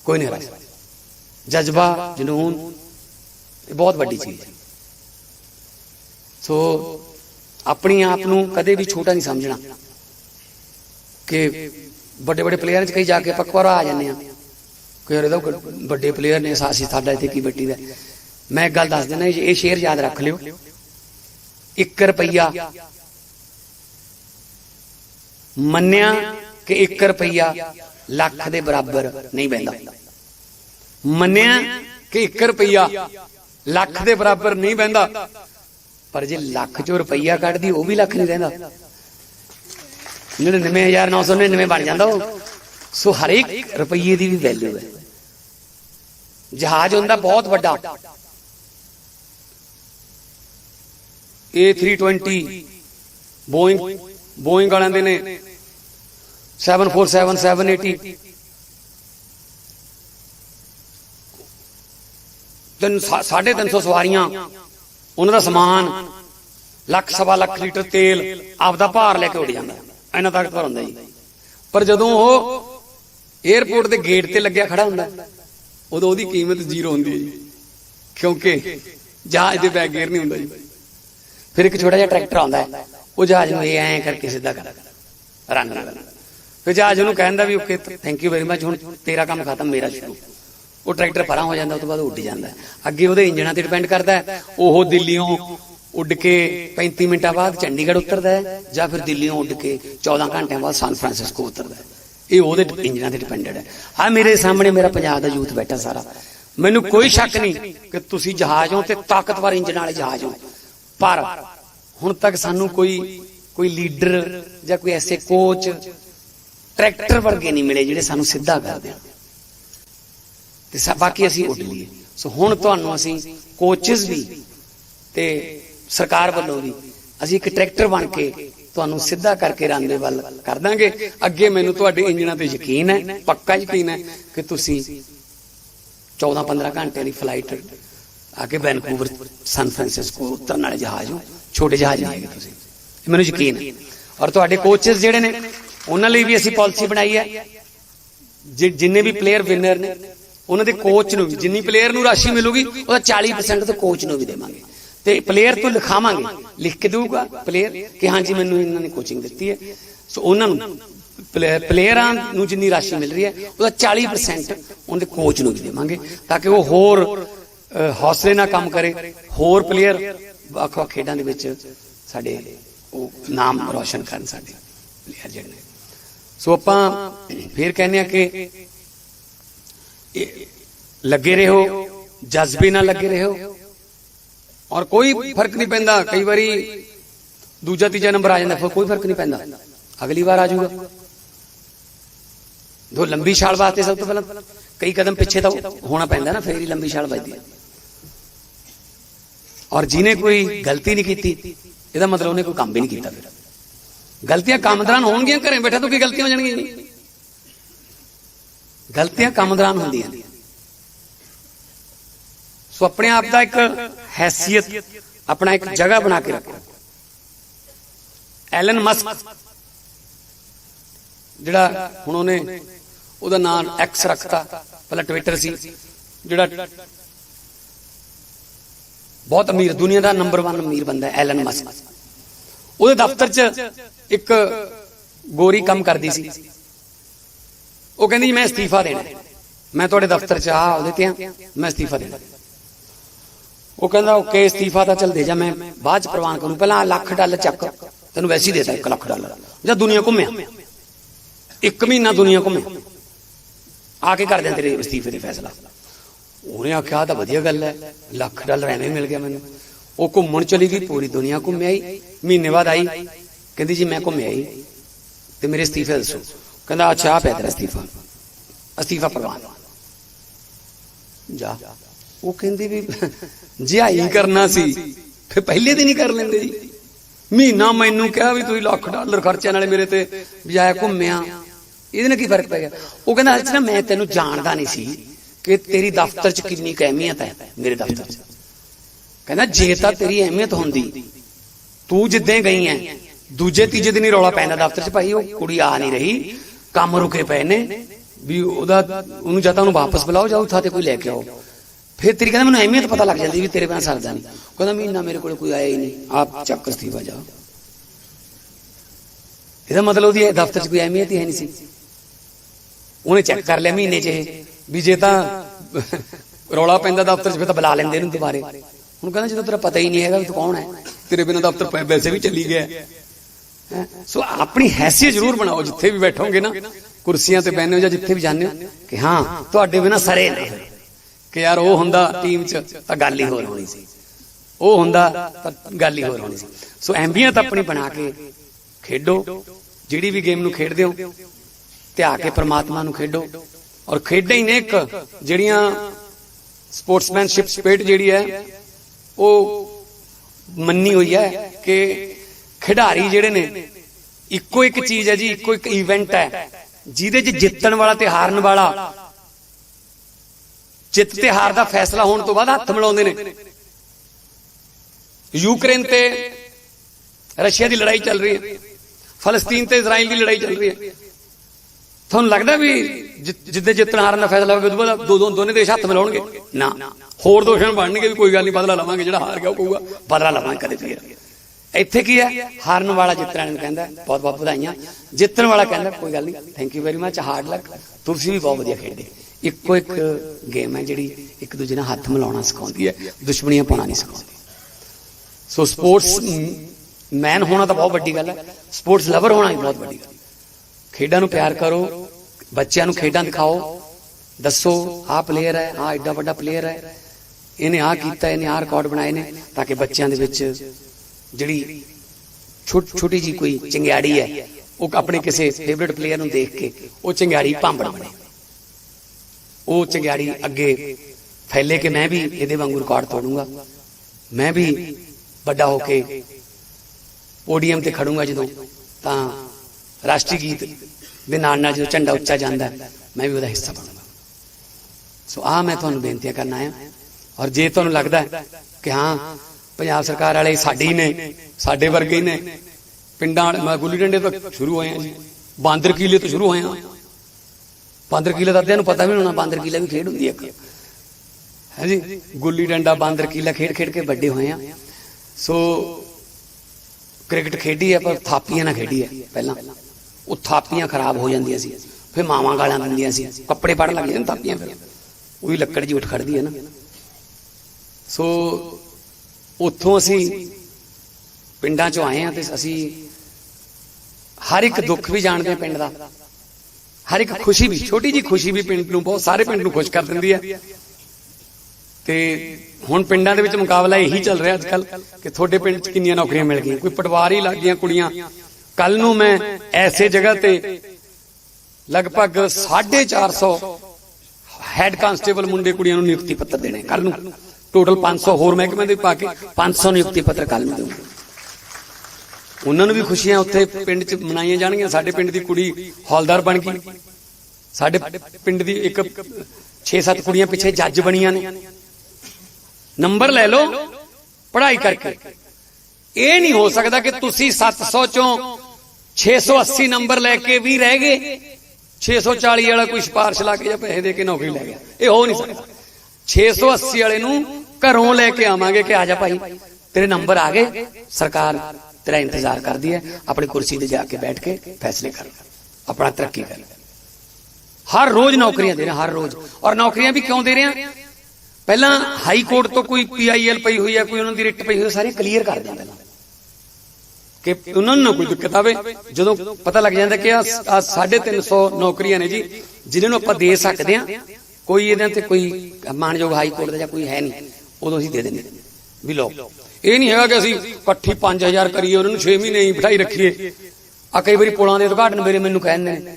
ਕੋਈ ਨਹੀਂ ਹਰਾ ਜਜ਼ਬਾ, ਜਨੂਨ, ਇਹ ਬਹੁਤ ਵੱਡੀ ਚੀਜ਼ ਹੈ। ਸੋ ਆਪਣੀ ਆਪ ਨੂੰ ਕਦੇ ਵੀ ਛੋਟਾ ਨਹੀਂ ਸਮਝਣਾ ਕਿ ਵੱਡੇ ਵੱਡੇ ਪਲੇਅਰਾਂ 'ਚ ਕਈ ਜਾ ਕੇ ਪਕਵਾਰਾ ਆ ਜਾਂਦੇ ਆ ਕੋਈ ਯਾਰ ਇਹਦਾ ਵੱਡੇ ਪਲੇਅਰ ਨੇ, ਸਾਸੀ ਸਾਡਾ ਇੱਥੇ ਕੀ ਬੱਟੀ ਦਾ। ਮੈਂ ਇੱਕ ਗੱਲ ਦੱਸ ਦਿੰਦਾ ਇਹ ਸ਼ੇਰ ਯਾਦ ਰੱਖ ਲਿਓ। 1 ਰੁਪਈਆ ਮੰਨਿਆ ਕਿ 1 ਰੁਪਈਆ ਲੱਖ ਦੇ ਬਰਾਬਰ ਨਹੀਂ ਬੈਂਦਾ ਮੰਨਿਆ ਕਿ 1 ਰੁਪਈਆ ਲੱਖ ਦੇ ਬਰਾਬਰ ਨਹੀਂ ਬੈਂਦਾ ਪਰ ਜੇ ਲੱਖ ਚੋਂ ਰੁਪਈਆ ਕੱਢਦੀ, ਉਹ ਵੀ ਲੱਖ ਨਹੀਂ ਰਹਿੰਦਾ 99999 ਬਣ ਜਾਂਦਾ ਉਹ। ਸੋ ਹਰੇਕ ਰੁਪਈਏ ਦੀ ਵੀ ਵੈਲਿਊ ਹੈ। ਜਹਾਜ਼ ਹੁੰਦਾ ਬਹੁਤ ਵੱਡਾ। A320 ਬੋਇੰਗ ਬੋਇੰਗ ਵਾਲਿਆਂ ਦੇ ਨੇ। 747 780 ਤਿੰਨ ਸਾ- 350 ਸਵਾਰੀਆਂ, ਉਹਨਾਂ ਦਾ ਸਮਾਨ, ਲੱਖ ਸਵਾ ਲੱਖ ਲੀਟਰ ਤੇਲ ਆਪਦਾ ਭਾਰ ਲੈ ਕੇ ਉੱਡ ਜਾਂਦਾ। ਇੰਨਾ ਤਾਕਤਵਰ ਹੁੰਦਾ ਜੀ ਪਰ ਜਦੋਂ ਉਹ 에어ਪੋਰਟ ਦੇ ਗੇਟ ਤੇ ਲੱਗਿਆ ਖੜਾ ਹੁੰਦਾ। ਉਦੋਂ ਉਹਦੀ ਕੀਮਤ ਜ਼ੀਰੋ ਹੁੰਦੀ ਹੈ ਜੀ। ਕਿਉਂਕਿ ਜਹਾਜ਼ ਦੇ ਬੈਗ ਗੇਅਰ ਨਹੀਂ ਹੁੰਦਾ ਜੀ। ਫਿਰ ਇੱਕ ਛੋਟਾ ਜਿਹਾ ਟਰੈਕਟਰ ਆਉਂਦਾ ਹੈ। ਉਹ ਜਹਾਜ਼ ਨੂੰ ਇਹ ਐਂ ਕਰਕੇ ਸਿੱਧਾ ਕਰ। ਰਨ ਨਾਲ ਫਿਰ ਜਹਾਜ਼ ਉਹਨੂੰ ਕਹਿੰਦਾ ਵੀ okay thank you very much ਹੁਣ ਤੇਰਾ ਕੰਮ ਖਤਮ, ਮੇਰਾ ਸ਼ੁਰੂ। ਉਹ ਟਰੈਕਟਰ ਪਰਾਂ ਹੋ ਜਾਂਦਾ ਉਸ ਤੋਂ ਬਾਅਦ ਉੱਡ ਜਾਂਦਾ ਅੱਗੇ ਉਹਦੇ ਇੰਜਣਾਂ ਤੇ ਡਿਪੈਂਡ ਕਰਦਾ ਉਹ ਦਿੱਲੀੋਂ ਉੱਡ ਕੇ 35 ਮਿੰਟਾਂ ਬਾਅਦ ਚੰਡੀਗੜ੍ਹ ਉਤਰਦਾ ਹੈ ਜਾਂ ਫਿਰ ਦਿੱਲੀੋਂ ਉੱਡ ਕੇ 14 ਘੰਟਿਆਂ ਬਾਅਦ ਸਾਨ ਫਰਾਂਸਿਸਕੋ ਉਤਰਦਾ ਹੈ। ਇਹ ਉਹਦੇ ਇੰਜਣਾਂ ਤੇ ਡਿਪੈਂਡਡ ਹੈ। ਆ ਮੇਰੇ ਸਾਹਮਣੇ ਮੇਰਾ ਪੰਜਾਬ ਦਾ ਯੂਥ ਬੈਠਾ ਸਾਰਾ। ਮੈਨੂੰ ਕੋਈ ਸ਼ੱਕ ਨਹੀਂ ਕਿ ਤੁਸੀਂ ਜਹਾਜ਼ ਹੋ ਤੇ ਤਾਕਤਵਰ ਇੰਜਣ ਵਾਲੇ ਜਹਾਜ਼ ਹੋ। ਪਰ ਹੁਣ ਤੱਕ ਸਾਨੂੰ ਕੋਈ ਕੋਈ ਲੀਡਰ ਜਾਂ ਕੋਈ ਐਸੇ ਕੋਚ ਟਰੈਕਟਰ ਵਰਗੇ ਨਹੀਂ ਮਿਲੇ ਜਿਹੜੇ ਸਾਨੂੰ ਸਿੱਧਾ ਕਰ ਦੇਣ। ਤੇ ਬਾਕੀ ਅਸੀਂ ਉੱਡ ਲਈਏ। ਸੋ ਹੁਣ ਤੁਹਾਨੂੰ ਅਸੀਂ ਕੋਚਸ ਵੀ ਤੇ ਸਰਕਾਰ ਵੱਲੋਂ ਵੀ ਅਸੀਂ ਇੱਕ ਟਰੈਕਟਰ ਬਣ ਕੇ ਤੁਹਾਨੂੰ ਸਿੱਧਾ ਕਰਕੇ ਰਾਂਦੇ ਵੱਲ ਕਰ ਦਾਂਗੇ। ਅੱਗੇ ਮੈਨੂੰ ਤੁਹਾਡੇ ਇੰਜਣਾਂ ਤੇ ਯਕੀਨ ਹੈ, ਪੱਕਾ ਯਕੀਨ ਹੈ ਕਿ ਤੁਸੀਂ 14 15 ਘੰਟੇ ਦੀ ਫਲਾਈਟ ਆ ਕੇ ਵੈਨਕੂਵਰ ਸਨ ਫਰਾਂਸਿਸਕੋ ਉਤਰਨ ਵਾਲੇ ਜਹਾਜ਼ ਹੋ ਛੋਟੇ ਜਹਾਜ਼ ਨਹੀਂ ਤੁਸੀਂ। ਮੈਨੂੰ ਯਕੀਨ ਹੈ। ਔਰ ਤੁਹਾਡੇ ਕੋਚਸ ਜਿਹੜੇ ਨੇ, ਉਹਨਾਂ ਲਈ ਵੀ ਅਸੀਂ ਪਾਲਿਸੀ ਬਣਾਈ ਹੈ। ਜਿੰਨੇ ਵੀ ਪਲੇਅਰ ਵਿਨਰ ਨੇ, ਉਹਨਾਂ ਦੇ ਕੋਚ ਨੂੰ ਜਿੰਨੀ ਪਲੇਅਰ ਨੂੰ ਰਾਸ਼ੀ ਮਿਲੂਗੀ, ਉਹਦਾ 40% ਤਾਂ ਕੋਚ ਨੂੰ ਵੀ ਦੇਵਾਂਗੇ। ਤੇ ਪਲੇਅਰ ਤੋਂ ਲਿਖਾਵਾਂਗੇ। ਲਿਖ ਕੇ ਦੇਊਗਾ ਪਲੇਅਰ ਕਿ ਹਾਂਜੀ ਮੈਨੂੰ ਇਹਨਾਂ ਨੇ ਕੋਚਿੰਗ ਦਿੱਤੀ ਹੈ। ਸੋ ਉਹਨਾਂ ਨੂੰ ਪਲੇ- ਪਲੇਅਰਾਂ ਨੂੰ ਜਿੰਨੀ ਰਾਸ਼ੀ ਮਿਲ ਰਹੀ ਹੈ, ਉਹਦਾ 40% ਉਹਦੇ ਕੋਚ ਨੂੰ ਵੀ ਦੇਵਾਂਗੇ ਤਾਂ ਕਿ ਉਹ ਹੋਰ ਹੌਸਲੇ ਨਾਲ ਕੰਮ ਕਰੇ, ਹੋਰ ਪਲੇਅਰ ਵੱਖ-ਵੱਖ ਖੇਡਾਂ ਦੇ ਵਿੱਚ ਸਾਡੇ ਉਹ ਨਾਮ ਰੋਸ਼ਨ ਕਰਨ ਸਾਡੇ ਪਲੇਅਰ ਜਿਹੜੇ ਨੇ। ਸੋ ਆਪਾਂ ਫੇਰ ਕਹਿੰਦੇ ਆ ਕਿ ਇਹ ਲੱਗੇ ਰਹੋ, ਜਜ਼ਬੇ ਨਾਲ ਲੱਗੇ ਰਹੋ ਔਰ ਕੋਈ ਫ਼ਰਕ ਨਹੀਂ ਪੈਂਦਾ। ਕਈ ਵਾਰੀ ਦੂਜਾ, ਤੀਜਾ ਨੰਬਰ ਆ ਜਾਂਦਾ, ਫਿਰ ਕੋਈ ਫ਼ਰਕ ਨਹੀਂ ਪੈਂਦਾ। ਅਗਲੀ ਵਾਰ ਆ ਜਾਊਗਾ। ਦੋ ਲੰਬੀ ਛਾਲ ਵਾਸਤੇ ਸਭ ਤੋਂ ਪਹਿਲਾਂ ਕਈ ਕਦਮ ਪਿੱਛੇ ਤਾਂ ਹੋਣਾ ਪੈਂਦਾ ਨਾ, ਫੇਰ ਹੀ ਲੰਬੀ ਛਾਲ ਵੱਜਦੀ ਹੈ। ਔਰ ਜਿਹਨੇ ਕੋਈ ਗਲਤੀ ਨਹੀਂ ਕੀਤੀ, ਇਹਦਾ ਮਤਲਬ ਉਹਨੇ ਕੋਈ ਕੰਮ ਵੀ ਨਹੀਂ ਕੀਤਾ ਫਿਰ। ਗਲਤੀਆਂ ਕੰਮ ਦੌਰਾਨ ਹੋਣਗੀਆਂ ਘਰੇ ਬੈਠਾ ਤਾਂ ਕੀ ਗਲਤੀਆਂ ਹੋ ਜਾਣਗੀਆਂ ਗਲਤੀਆਂ ਕੰਮ ਦੌਰਾਨ ਹੁੰਦੀਆਂ ਨੇ। ਸੋ ਆਪਣੇ ਆਪ ਦਾ ਇੱਕ ਹੈਸੀਅਤ ਆਪਣਾ ਇੱਕ ਜਗ੍ਹਾ ਬਣਾ ਕੇ ਰੱਖੋ। ਐਲਨ ਮਸਕ ਜਿਹੜਾ ਹੁਣ ਉਹਨੇ ਉਹਦਾ ਨਾਮ ਐਕਸ ਰੱਖਤਾ, ਪਹਿਲਾਂ ਟਵਿੱਟਰ ਸੀ, ਜਿਹੜਾ ਬਹੁਤ ਅਮੀਰ, ਦੁਨੀਆ ਦਾ ਨੰਬਰ 1 ਅਮੀਰ ਬੰਦਾ ਹੈ ਐਲਨ ਮਸਕ ਉਹਦੇ ਦਫ਼ਤਰ 'ਚ ਇੱਕ ਗੋਰੀ ਕੰਮ ਕਰਦੀ ਸੀ। ਉਹ ਕਹਿੰਦੀ ਜੀ, ਮੈਂ ਅਸਤੀਫਾ ਦੇਣਾ। ਮੈਂ ਤੁਹਾਡੇ ਦਫ਼ਤਰ 'ਚ ਆ ਉਹਦੇ ਤੇ ਮੈਂ ਅਸਤੀਫਾ ਦੇਣਾ। ਉਹ ਕਹਿੰਦਾ, ਓਕੇ, ਅਸਤੀਫਾ ਤਾਂ ਚੱਲ ਦੇ ਜਾ, ਮੈਂ ਬਾਅਦ 'ਚ ਪ੍ਰਵਾਨ ਕਰੂੰ। ਪਹਿਲਾਂ ਲੱਖ ਡਾਲਰ ਚੱਕ, ਤੈਨੂੰ ਵੈਸੇ ਹੀ 1 ਲੱਖ ਡਾਲਰ। ਜਾਂ ਦੁਨੀਆ ਘੁੰਮਿਆ। ਇੱਕ ਮਹੀਨਾ ਦੁਨੀਆ ਘੁੰਮਿਆ ਆ ਕੇ ਕਰ ਦੇ ਤੇਰੇ ਅਸਤੀਫੇ ਦੇ ਫੈਸਲਾ। ਉਹਨੇ ਆਖਿਆ ਤਾਂ ਵਧੀਆ ਗੱਲ ਹੈ। ਲੱਖ ਡਾਲਰ ਐਵੇਂ ਮਿਲ ਗਿਆ ਮੈਨੂੰ। ਉਹ ਘੁੰਮਣ ਚਲੀ ਗਈ, ਪੂਰੀ ਦੁਨੀਆ ਘੁੰਮ ਆਈ ਮਹੀਨੇ ਬਾਅਦ ਆਈ। ਕਹਿੰਦੀ, ਜੀ, ਮੈਂ ਘੁੰਮਿਆਈ ਤੇ ਮੇਰੇ ਅਸਤੀਫੇ ਦੱਸੋ। ਕਹਿੰਦਾ, ਅੱਛਾ ਆ ਪਿਆ ਤੇਰਾ ਅਸਤੀਫਾ। ਅਸਤੀਫਾ ਪ੍ਰਵਾਨ। ਜਾ। ਉਹ ਕਹਿੰਦੀ ਵੀ ਜੇ ਆਈ ਕਰਨਾ ਸੀ, ਫਿਰ ਪਹਿਲੇ ਦਿਨ ਹੀ ਕਰ ਲੈਂਦੇ ਜੀ। ਮਹੀਨਾ ਮੈਨੂੰ ਕਿਹਾ ਵੀ ਤੁਸੀਂ ਲੱਖ ਡਾਲਰ ਖਰਚਿਆਂ, ਨਾਲੇ ਮੇਰੇ ਤੇ ਬਜਾਏ ਘੁੰਮਿਆ। ਇਹਦੇ ਨਾਲ ਕੀ ਫ਼ਰਕ ਪੈ ਗਿਆ? ਉਹ ਕਹਿੰਦਾ ਅਸਲ ਮੈਂ ਤੈਨੂੰ ਜਾਣਦਾ ਨਹੀਂ ਸੀ ਕਿ ਤੇਰੀ ਦਫ਼ਤਰ 'ਚ ਕਿੰਨੀ ਕੁ ਅਹਿਮੀਅਤ ਹੈ, ਮੇਰੇ ਦਫ਼ਤਰ 'ਚ। ਕਹਿੰਦਾ, ਜੇ ਤਾਂ ਤੇਰੀ ਅਹਿਮੀਅਤ ਹੁੰਦੀ, ਤੂੰ ਜਿੱਦਾਂ ਗਈ ਐ, ਦੂਜੇ ਤੀਜੇ ਦਿਨ ਹੀ ਰੌਲਾ ਪੈਂਦਾ ਦਫ਼ਤਰ 'ਚ, ਭਾਈ, ਉਹ ਕੁੜੀ ਆ ਨਹੀਂ ਰਹੀ, ਕੰਮ ਰੁਕੇ ਪਏ ਨੇ, ਵੀ ਉਹਦਾ, ਉਹਨੂੰ ਜਾਂ ਤਾਂ ਉਹਨੂੰ ਵਾਪਸ ਬੁਲਾਓ ਜਾਂ ਉੱਥਾ ਤੇ ਕੋਈ ਲੈ ਕੇ ਆਓ। ਫਿਰ ਤੇਰੀ ਕਹਿੰਦਾ ਮੈਨੂੰ ਅਹਿਮੀਅਤ ਪਤਾ ਲੱਗ ਜਾਂਦੀ ਵੀ ਤੇਰੇ ਬਿਨਾਂ ਸਰਦਾ ਨਹੀਂ। ਕਹਿੰਦਾ ਮਹੀਨਾ ਮੇਰੇ ਕੋਲ ਕੋਈ ਆਇਆ ਹੀ ਨਹੀਂ। ਆਪ ਚੱਕ ਅਸਤੀਫਾ ਜਾ। ਇਹਦਾ ਮਤਲਬ ਉਹਦੀ ਦਫ਼ਤਰ 'ਚ ਕੋਈ ਅਹਿਮੀਅਤ ਹੀ ਹੈ ਨਹੀਂ ਸੀ। ਉਹਨੇ ਚੈੱਕ ਕਰ ਲਿਆ ਮਹੀਨੇ 'ਚ ਇਹ ਵੀ ਜੇ ਤਾਂ ਰੌਲਾ ਪੈਂਦਾ ਦਫ਼ਤਰ 'ਚ ਫਿਰ ਤਾਂ ਬੁਲਾ ਲੈਂਦੇ ਇਹਨੂੰ ਦੁਬਾਰੇ। ਹੁਣ ਕਹਿੰਦਾ ਜਦੋਂ ਤੇਰਾ ਪਤਾ ਹੀ ਨਹੀਂ ਹੈਗਾ ਤੂੰ ਕੌਣ ਹੈ। ਤੇਰੇ ਬਿਨਾਂ ਦਫ਼ਤਰ ਵੈਸੇ ਵੀ ਚੱਲੀ ਗਿਆ। ਸੋ ਆਪਣੀ ਹੈਸੀਅਤ ਜ਼ਰੂਰ ਬਣਾਓ ਜਿੱਥੇ ਵੀ ਬੈਠੋਗੇ ਨਾ ਕੁਰਸੀਆਂ ਤੇ ਬੈਠੇ ਹੋ ਜਾਂ ਜਿੱਥੇ ਵੀ ਜਾਂਦੇ ਹੋ ਕਿ ਹਾਂ ਤੁਹਾਡੇ ਬਿਨਾਂ ਸਰੇ ਨੇ। ਕਿ ਯਾਰ ਉਹ ਹੁੰਦਾ ਟੀਮ 'ਚ ਤਾਂ ਗੱਲ ਹੀ ਹੋਰ ਹੋਣੀ ਸੀ। ਉਹ ਹੁੰਦਾ ਤਾਂ ਗੱਲ ਹੀ ਹੋਰ ਹੋਣੀ ਸੀ। ਸੋ ਐਂਬੀਅੰਸ ਆਪਣੀ ਬਣਾ ਕੇ ਖੇਡੋ, ਜਿਹੜੀ ਵੀ ਗੇਮ ਨੂੰ ਖੇਡਦੇ ਹੋ, ਧਿਆ ਕੇ ਪ੍ਰਮਾਤਮਾ ਨੂੰ ਖੇਡੋ। ਔਰ ਖੇਡਾਂ ਹੀ ਨੇ ਇੱਕ ਜਿਹੜੀਆਂ ਸਪੋਰਟਸਮੈਨਸ਼ਿਪ ਸਪਿਰਿਟ ਜਿਹੜੀ ਹੈ, ਉਹ ਮੰਨੀ ਹੋਈ ਹੈ ਕਿ ਖਿਡਾਰੀ ਜਿਹੜੇ ਨੇ, ਇੱਕੋ ਇੱਕ ਚੀਜ਼ ਹੈ ਜੀ, ਇੱਕੋ ਇੱਕ ਇਵੈਂਟ ਹੈ, ਜਿਹਦੇ 'ਚ ਜਿੱਤਣ ਵਾਲਾ ਤੇ ਹਾਰਨ ਵਾਲਾ ਜਿੱਤ ਤੇ ਹਾਰ ਦਾ ਫੈਸਲਾ ਹੋਣ ਤੋਂ ਬਾਅਦ ਹੱਥ ਮਿਲਾਉਂਦੇ ਨੇ। ਯੂਕਰੇਨ ਤੇ ਰਸ਼ੀਆ ਦੀ ਲੜਾਈ ਚੱਲ ਰਹੀ ਹੈ। ਫਲਸਤੀਨ ਤੇ ਇਜ਼ਰਾਈਲ ਦੀ ਲੜਾਈ ਚੱਲ ਰਹੀ ਹੈ। ਤੁਹਾਨੂੰ ਲੱਗਦਾ ਵੀ ਜਿ- ਜਿੱਦੇ ਜਿੱਤਣ ਹਾਰਨ ਦਾ ਫੈਸਲਾ ਹੋਵੇ, ਉਦੋਂ ਬਾਅਦ ਦੋ ਦੋ ਦੋਨੇ ਦੇਸ਼ ਹੱਥ ਮਿਲਾਉਣਗੇ? ਨਾ। ਹੋਰ ਦੋਸ਼ਣ ਬਣਨਗੇ ਵੀ ਕੋਈ ਗੱਲ ਨਹੀਂ, ਬਦਲਾ ਲਵਾਂਗੇ, ਜਿਹੜਾ ਹਾਰ ਗਿਆ ਉਹ ਕਹੂਗਾ, ਬਦਲਾ ਲਵਾਂਗੇ ਕਦੇ ਫੇਰ ਇੱਥੇ ਕੀ ਹੈ? ਹਾਰਨ ਵਾਲਾ ਜਿੱਤਣ ਵਾਲੇ ਨੂੰ ਕਹਿੰਦਾ ਬਹੁਤ ਬਹੁਤ ਵਧਾਈਆਂ। ਜਿੱਤਣ ਵਾਲਾ ਕਹਿੰਦਾ, ਕੋਈ ਗੱਲ ਨਹੀਂ thank you very much hard luck ਤੁਸੀਂ ਵੀ ਬਹੁਤ ਵਧੀਆ ਖੇਡੇ ਇੱਕੋ ਇੱਕ ਗੇਮ ਹੈ ਜਿਹੜੀ ਇੱਕ ਦੂਜੇ ਨਾਲ ਹੱਥ ਮਿਲਾਉਣਾ ਸਿਖਾਉਂਦੀ ਹੈ, ਦੁਸ਼ਮਣੀਆਂ ਪਾਉਣਾ ਨਹੀਂ ਸਿਖਾਉਂਦੀ। ਸੋ ਸਪੋਰਟਸ ਮੈਨ ਹੋਣਾ ਤਾਂ ਬਹੁਤ ਵੱਡੀ ਗੱਲ ਹੈ ਸਪੋਰਟਸ ਲਵਰ ਹੋਣਾ ਵੀ ਬਹੁਤ ਵੱਡੀ ਗੱਲ ਖੇਡਾਂ ਨੂੰ ਪਿਆਰ ਕਰੋ, ਬੱਚਿਆਂ ਨੂੰ ਖੇਡਾਂ ਦਿਖਾਓ, ਦੱਸੋ, ਆਹ ਪਲੇਅਰ ਹੈ, ਆਹ ਐਡਾ ਵੱਡਾ ਪਲੇਅਰ ਹੈ, ਇਹਨੇ ਆਹ ਕੀਤਾ, ਇਹਨੇ ਆਹ ਰਿਕਾਰਡ ਬਣਾਏ ਨੇ, ਤਾਂ ਕਿ ਬੱਚਿਆਂ ਦੇ ਵਿੱਚ ਜਿਹੜੀ ਛੋਟੀ ਛੋਟੀ ਜੀ ਕੋਈ ਚੰਗਿਆੜੀ ਹੈ, ਉਹ ਆਪਣੇ ਕਿਸੇ ਫੇਵਰਿਟ ਪਲੇਅਰ ਨੂੰ ਦੇਖ ਕੇ ਉਹ ਚੰਗਿਆੜੀ ਭਾਂਬੜ ਬਣੇ। ਉਹ ਚੰਗਿਆੜੀ ਅੱਗੇ ਫੈਲੇ ਕਿ ਮੈਂ ਵੀ ਇਹਦੇ ਵਾਂਗੂ ਰਿਕਾਰਡ ਤੋੜੂੰਗਾ। ਮੈਂ ਵੀ ਵੱਡਾ ਹੋ ਕੇ ਪੋਡੀਅਮ ਤੇ ਖੜੂੰਗਾ ਜਦੋਂ ਤਾਂ ਰਾਸ਼ਟਰੀ ਗੀਤ ਦੇ ਨਾਲ ਨਾਲ ਜਦੋਂ ਝੰਡਾ ਉੱਚਾ ਜਾਂਦਾ ਮੈਂ ਵੀ ਉਹਦਾ ਹਿੱਸਾ ਬਣੂੰਗਾ। ਸੋ ਆ ਮੈਂ ਤੁਹਾਨੂੰ ਬੇਨਤੀਆਂ ਕਰਨ ਆਇਆ। ਔਰ ਜੇ ਤੁਹਾਨੂੰ ਲੱਗਦਾ ਕਿ ਹਾਂ, ਪੰਜਾਬ ਸਰਕਾਰ ਵਾਲੇ ਸਾਡੇ ਹੀ ਨੇ, ਸਾਡੇ ਵਰਗੇ ਹੀ ਨੇ, ਪਿੰਡਾਂ ਵਾਲੇ ਮੈਂ ਗੁੱਲੀ ਡੰਡੇ ਤੋਂ ਸ਼ੁਰੂ ਹੋਏ ਆ ਜੀ, ਬਾਂਦਰ ਕੀਲੇ ਤੋਂ ਸ਼ੁਰੂ ਹੋਏ ਆ ਬਾਂਦਰ ਕਿਲਾ ਦਾ ਅੱਧਿਆਂ ਨੂੰ ਪਤਾ ਵੀ ਹੋਣਾ, ਬਾਂਦਰ ਕਿਲਾ ਵੀ ਖੇਡ ਹੁੰਦੀ ਹੈ ਇੱਕ। ਹੈ ਜੀ? ਗੁੱਲੀ ਡੰਡਾ, ਬਾਂਦਰ ਕਿਲਾ ਖੇਡ ਖੇਡ ਕੇ ਵੱਡੇ ਹੋਏ ਆ। ਸੋ ਕ੍ਰਿਕਟ ਖੇਡੀ ਹੈ ਪਰ ਥਾਪੀਆਂ ਨਾਲ ਖੇਡੀ ਹੈ ਪਹਿਲਾਂ। ਉਹ ਥਾਪੀਆਂ ਖਰਾਬ ਹੋ ਜਾਂਦੀਆਂ ਸੀ। ਫਿਰ ਮਾਵਾਂ ਗਾਲਾਂ ਦਿੰਦੀਆਂ ਸੀ। ਕੱਪੜੇ ਪੜ ਲੱਗ ਜਾਂਦੇ ਥਾਪੀਆਂ ਫਿਰ। ਉਹੀ ਲੱਕੜ ਜੀ ਉੱਠ ਖੜਦੀ ਹੈ ਨਾ। ਸੋ ਉੱਥੋਂ ਅਸੀਂ ਪਿੰਡਾਂ ਚੋਂ ਆਏ ਆ ਤੇ ਅਸੀਂ ਹਰ ਇੱਕ ਦੁੱਖ ਵੀ ਜਾਣਦੇ ਹਾਂ ਪਿੰਡ ਦਾ। ਹਰ ਇੱਕ ਖੁਸ਼ੀ ਵੀ, ਛੋਟੀ ਜੀ ਖੁਸ਼ੀ ਵੀ ਪਿੰਡ ਨੂੰ ਬਹੁਤ, ਸਾਰੇ ਪਿੰਡ ਨੂੰ ਖੁਸ਼ ਕਰ ਦਿੰਦੀ ਹੈ। ਤੇ ਹੁਣ ਪਿੰਡਾਂ ਦੇ ਵਿੱਚ ਮੁਕਾਬਲਾ ਇਹੀ ਚੱਲ ਰਿਹਾ ਅੱਜ ਕੱਲ ਕਿ ਤੁਹਾਡੇ ਪਿੰਡ 'ਚ ਕਿੰਨੀਆਂ ਨੌਕਰੀਆਂ ਮਿਲ ਗਈਆਂ। ਕੋਈ ਪਟਵਾਰੀ ਲੱਗ ਗਈਆਂ ਕੁੜੀਆਂ। ਕੱਲ ਨੂੰ ਮੈਂ ਐਸੇ ਜਗ੍ਹਾ ਤੇ ਲਗਭਗ 450 ਹੈਡ ਕਾਂਸਟੇਬਲ ਮੁੰਡੇ ਕੁੜੀਆਂ ਨੂੰ ਨਿਯੁਕਤੀ ਪੱਤਰ ਦੇਣੇ ਕੱਲ ਨੂੰ। ਟੋਟਲ 500 ਹੋਰ ਮਹਿਕਮੇ ਦੇ ਪਾ ਕੇ 500 ਨਿਯੁਕਤੀ ਪੱਤਰ ਕੱਲ ਨੂੰ ਦੇਵਾਂਗੇ ਉਹਨਾਂ ਨੂੰ ਵੀ ਖੁਸ਼ੀਆਂ ਉੱਥੇ ਪਿੰਡ 'ਚ ਮਨਾਈਆਂ ਜਾਣਗੀਆਂ। ਸਾਡੇ ਪਿੰਡ ਦੀ ਕੁੜੀ ਹੌਲਦਾਰ ਬਣ ਗਈ। ਸਾਡੇ ਪਿੰਡ ਦੀ ਇੱਕ 6-7 ਕੁੜੀਆਂ ਪਿੱਛੇ ਜੱਜ ਬਣੀਆਂ ਨੇ। ਨੰਬਰ ਲੈ ਲਓ ਪੜ੍ਹਾਈ ਕਰਕੇ। ਇਹ ਨਹੀਂ ਹੋ ਸਕਦਾ ਕਿ ਤੁਸੀਂ 700 ਚੋਂ 680 ਨੰਬਰ ਲੈ ਕੇ ਵੀ ਰਹਿ ਗਏ। 640 ਵਾਲਾ ਕੋਈ ਸਿਫਾਰਿਸ਼ ਲਾ ਕੇ ਜਾਂ ਪੈਸੇ ਦੇ ਕੇ ਨੌਕਰੀ ਲੈ ਗਿਆ। ਇਹ ਹੋ ਨਹੀਂ ਸਕਦਾ। 680 ਵਾਲੇ ਨੂੰ ਘਰੋਂ ਲੈ ਕੇ ਆਵਾਂਗੇ ਕਿ ਆ ਜਾ ਭਾਈ, ਤੇਰੇ ਨੰਬਰ ਆ ਗਏ। ਸਰਕਾਰ ਤੇਰਾ ਇੰਤਜ਼ਾਰ ਕਰਦੀ ਹੈ, ਆਪਣੀ ਕੁਰਸੀ ਤੇ ਜਾ ਕੇ ਬੈਠ ਕੇ ਫੈਸਲੇ ਕਰ। ਆਪਣਾ ਤਰੱਕੀ ਕਰ। ਹਰ ਰੋਜ਼ ਨੌਕਰੀਆਂ ਦੇ ਰਹੇ, ਹਰ ਰੋਜ਼। ਔਰ ਨੌਕਰੀਆਂ ਵੀ ਕਿਉਂ ਦੇ ਰਹੇ? ਆ ਪਹਿਲਾਂ ਹਾਈ ਕੋਰਟ ਤੋਂ ਕੋਈ ਪੀਆਈਐਲ ਪਈ ਹੋਈ ਹੈ, ਕੋਈ ਉਹਨਾਂ ਦੀ ਰਿਟ ਪਈ ਹੋਈ ਹੈ ਸਾਰੇ ਕਲੀਅਰ ਕਰ ਦਿੰਦੇ ਪਹਿਲਾਂ ਕਿ ਉਹਨਾਂ ਨੂੰ ਕੋਈ ਦਿੱਕਤ ਆਵੇ, ਜਦੋਂ ਪਤਾ ਲੱਗ ਜਾਂਦਾ ਕਿ ਆ 350 ਨੌਕਰੀਆਂ ਨੇ ਜੀ, ਜਿਨ੍ਹਾਂ ਨੂੰ ਆਪਾਂ ਦੇ ਸਕਦੇ ਆ ਕੋਈ ਇਹਨਾਂ ਤੇ ਕੋਈ ਮਾਨਯੋਗ ਹਾਈ ਕੋਰਟ ਦਾ ਜਾਂ ਕੋਈ ਹੈ ਨਹੀਂ, ਉਦੋਂ ਅਸੀਂ ਦੇ ਦਿੰਦੇ ਵੀ ਲੋ ਇਹ ਨਹੀਂ ਹੈਗਾ ਕਿ ਅਸੀਂ ਇਕੱਠੀ 5000 ਕਰੀਏ, ਉਹਨਾਂ ਨੂੰ 6 ਮਹੀਨੇ ਹੀ ਬਿਠਾਈ ਰੱਖੀਏ। ਆ ਕਈ ਵਾਰੀ ਪੁਲਾਂ ਦੇ ਉਦਘਾਟਨ ਮੇਰੇ ਮੈਨੂੰ ਕਹਿੰਦੇ ਨੇ,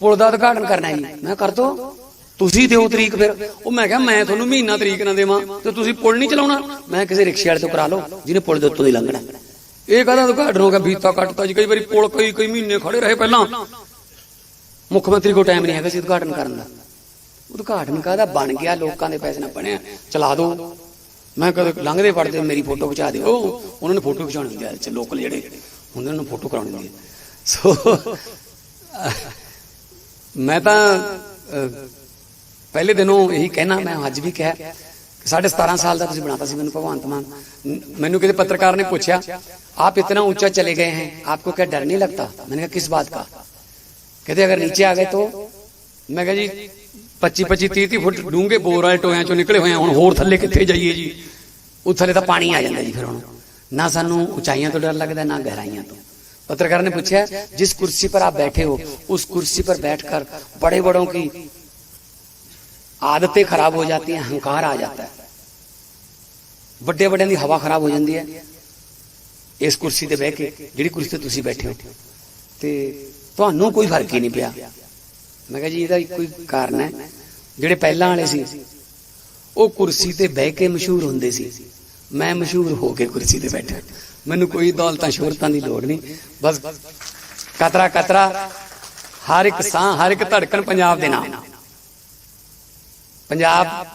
ਪੁਲ ਦਾ ਉਦਘਾਟਨ ਕਰਨਾ ਜੀ। ਮੈਂ ਕਰ ਦੋ। ਤੁਸੀਂ ਦਿਓ ਤਰੀਕ ਫਿਰ। ਉਹ ਮੈਂ ਕਿਹਾ, ਮੈਂ ਤੁਹਾਨੂੰ ਮਹੀਨਾ ਤਰੀਕ ਨਾ ਦੇਵਾਂ, ਤੇ ਤੁਸੀਂ ਪੁਲ ਨਹੀਂ ਚਲਾਉਣਾ। ਮੈਂ ਕਿਸੇ ਰਿਕਸ਼ੇ ਵਾਲੇ ਤੋਂ ਕਰਾ ਲਓ, ਜਿਹਨੇ ਪੁਲ ਦੇ ਉੱਤੋਂ ਦੀ ਲੰਘਣਾ ਇਹ ਕਹਦਾ ਉਦਘਾਟਨ ਹੋ ਗਿਆ? ਬੀਤਾ ਕੱਟਤਾ ਜੀ। ਕਈ ਵਾਰੀ ਪੁਲ ਕਈ ਕਈ ਮਹੀਨੇ ਖੜੇ ਰਹੇ ਪਹਿਲਾਂ। ਮੁੱਖ ਮੰਤਰੀ ਕੋਲ ਟਾਈਮ ਨਹੀਂ ਹੈਗਾ ਸੀ ਉਦਘਾਟਨ ਕਰਨ ਦਾ। ਉਦਘਾਟਨ ਕਾਹਦਾ ਬਣ ਗਿਆ? ਲੋਕਾਂ ਦੇ ਪੈਸੇ ਨਾਲ ਬਣਿਆ। ਚਲਾ ਦਿਓ ਮੈਂ ਕਦੇ ਲੰਘਦੇ ਪੜਦੇ ਮੇਰੀ ਫੋਟੋ ਖਿਚਾ ਦਿਓ ਉਹਨਾਂ ਨੇ ਫੋਟੋ ਖਿਚਾਉਣੀ ਹੁੰਦੀ ਹੈ ਲੋਕਲ ਜਿਹੜੇ ਹੁੰਦੇ ਉਹਨਾਂ ਨੂੰ ਫੋਟੋ ਕਰਾਉਣੀ ਹੁੰਦੀ ਹੈ ਸੋ ਮੈਂ ਤਾਂ ਅਹ, ਪਹਿਲੇ ਦਿਨੋਂ ਇਹੀ ਕਹਿਣਾ ਮੈਂ ਅੱਜ ਵੀ ਕਿਹਾ ਕਿ ਸਾਢੇ 17 ਸਾਲ ਦਾ ਤੁਸੀਂ ਬਣਾਤਾ ਸੀ ਮੈਨੂੰ ਭਗਵੰਤ ਮਾਨ ਨ- ਮੈਨੂੰ ਕਿਸੇ ਪੱਤਰਕਾਰ ਨੇ ਪੁੱਛਿਆ आप इतना ऊंचा चले गए हैं आपको क्या डर नहीं लगता मैंने कहा किस बात का कहते अगर नीचे आ गए तो ਮੈਂ ਕਿਹਾ ਜੀ 25 25 30 30 ਫੁੱਟ ਡੂੰਘੇ ਬੋਰ ਵਾਲੇ ਟੋਇਆਂ ਚੋਂ ਨਿਕਲੇ ਹੋਏ ਆ ਹੁਣ ਹੋਰ ਥੱਲੇ ਕਿੱਥੇ ਜਾਈਏ ਜੀ ਉਹ ਥੱਲੇ ਤਾਂ ਪਾਣੀ ਆ ਜਾਂਦਾ ਜੀ ਫਿਰ ਹੁਣ ਨਾ ਸਾਨੂੰ ਉਚਾਈਆਂ ਤੋਂ ਡਰ ਲੱਗਦਾ ਨਾ ਗਹਿਰਾਈਆਂ ਤੋਂ पत्रकार ने पूछा जिस कुर्सी पर आप बैठे हो उस कुर्सी पर बैठकर बड़े बड़ों की आदतें खराब हो जाती हैं अहंकार आ जाता है ਵੱਡੇ ਵੱਡਿਆਂ ਦੀ ਹਵਾ ਖਰਾਬ ਹੋ ਜਾਂਦੀ ਹੈ ਇਸ ਕੁਰਸੀ ਤੇ ਬਹਿ ਕੇ ਜਿਹੜੀ ਕੁਰਸੀ ਤੇ ਤੁਸੀਂ ਬੈਠੇ ਹੋ ਤੇ ਤੁਹਾਨੂੰ ਕੋਈ ਫਰਕ ਹੀ ਨਹੀਂ ਪਿਆ ਮੈਂ ਕਿਹਾ ਜੀ, ਇਹਦਾ ਇੱਕੋ ਹੀ ਕਾਰਨ ਹੈ? ਜਿਹੜੇ ਪਹਿਲਾਂ ਵਾਲੇ ਸੀ, ਉਹ ਕੁਰਸੀ ਤੇ ਬਹਿ ਕੇ ਮਸ਼ਹੂਰ ਹੁੰਦੇ ਸੀ। ਮੈਂ ਮਸ਼ਹੂਰ ਹੋ ਕੇ ਕੁਰਸੀ ਤੇ ਬੈਠਾ। ਮੈਨੂੰ ਕੋਈ ਦੌਲਤਾਂ, ਸ਼ੋਹਰਤਾਂ ਦੀ ਲੋੜ ਨਹੀਂ। ਬਸ ਕਤਰਾ ਕਤਰਾ, ਹਰ ਇੱਕ ਸਾਹ, ਹਰ ਇੱਕ ਧੜਕਣ ਪੰਜਾਬ ਦੇ ਨਾਮ। ਪੰਜਾਬ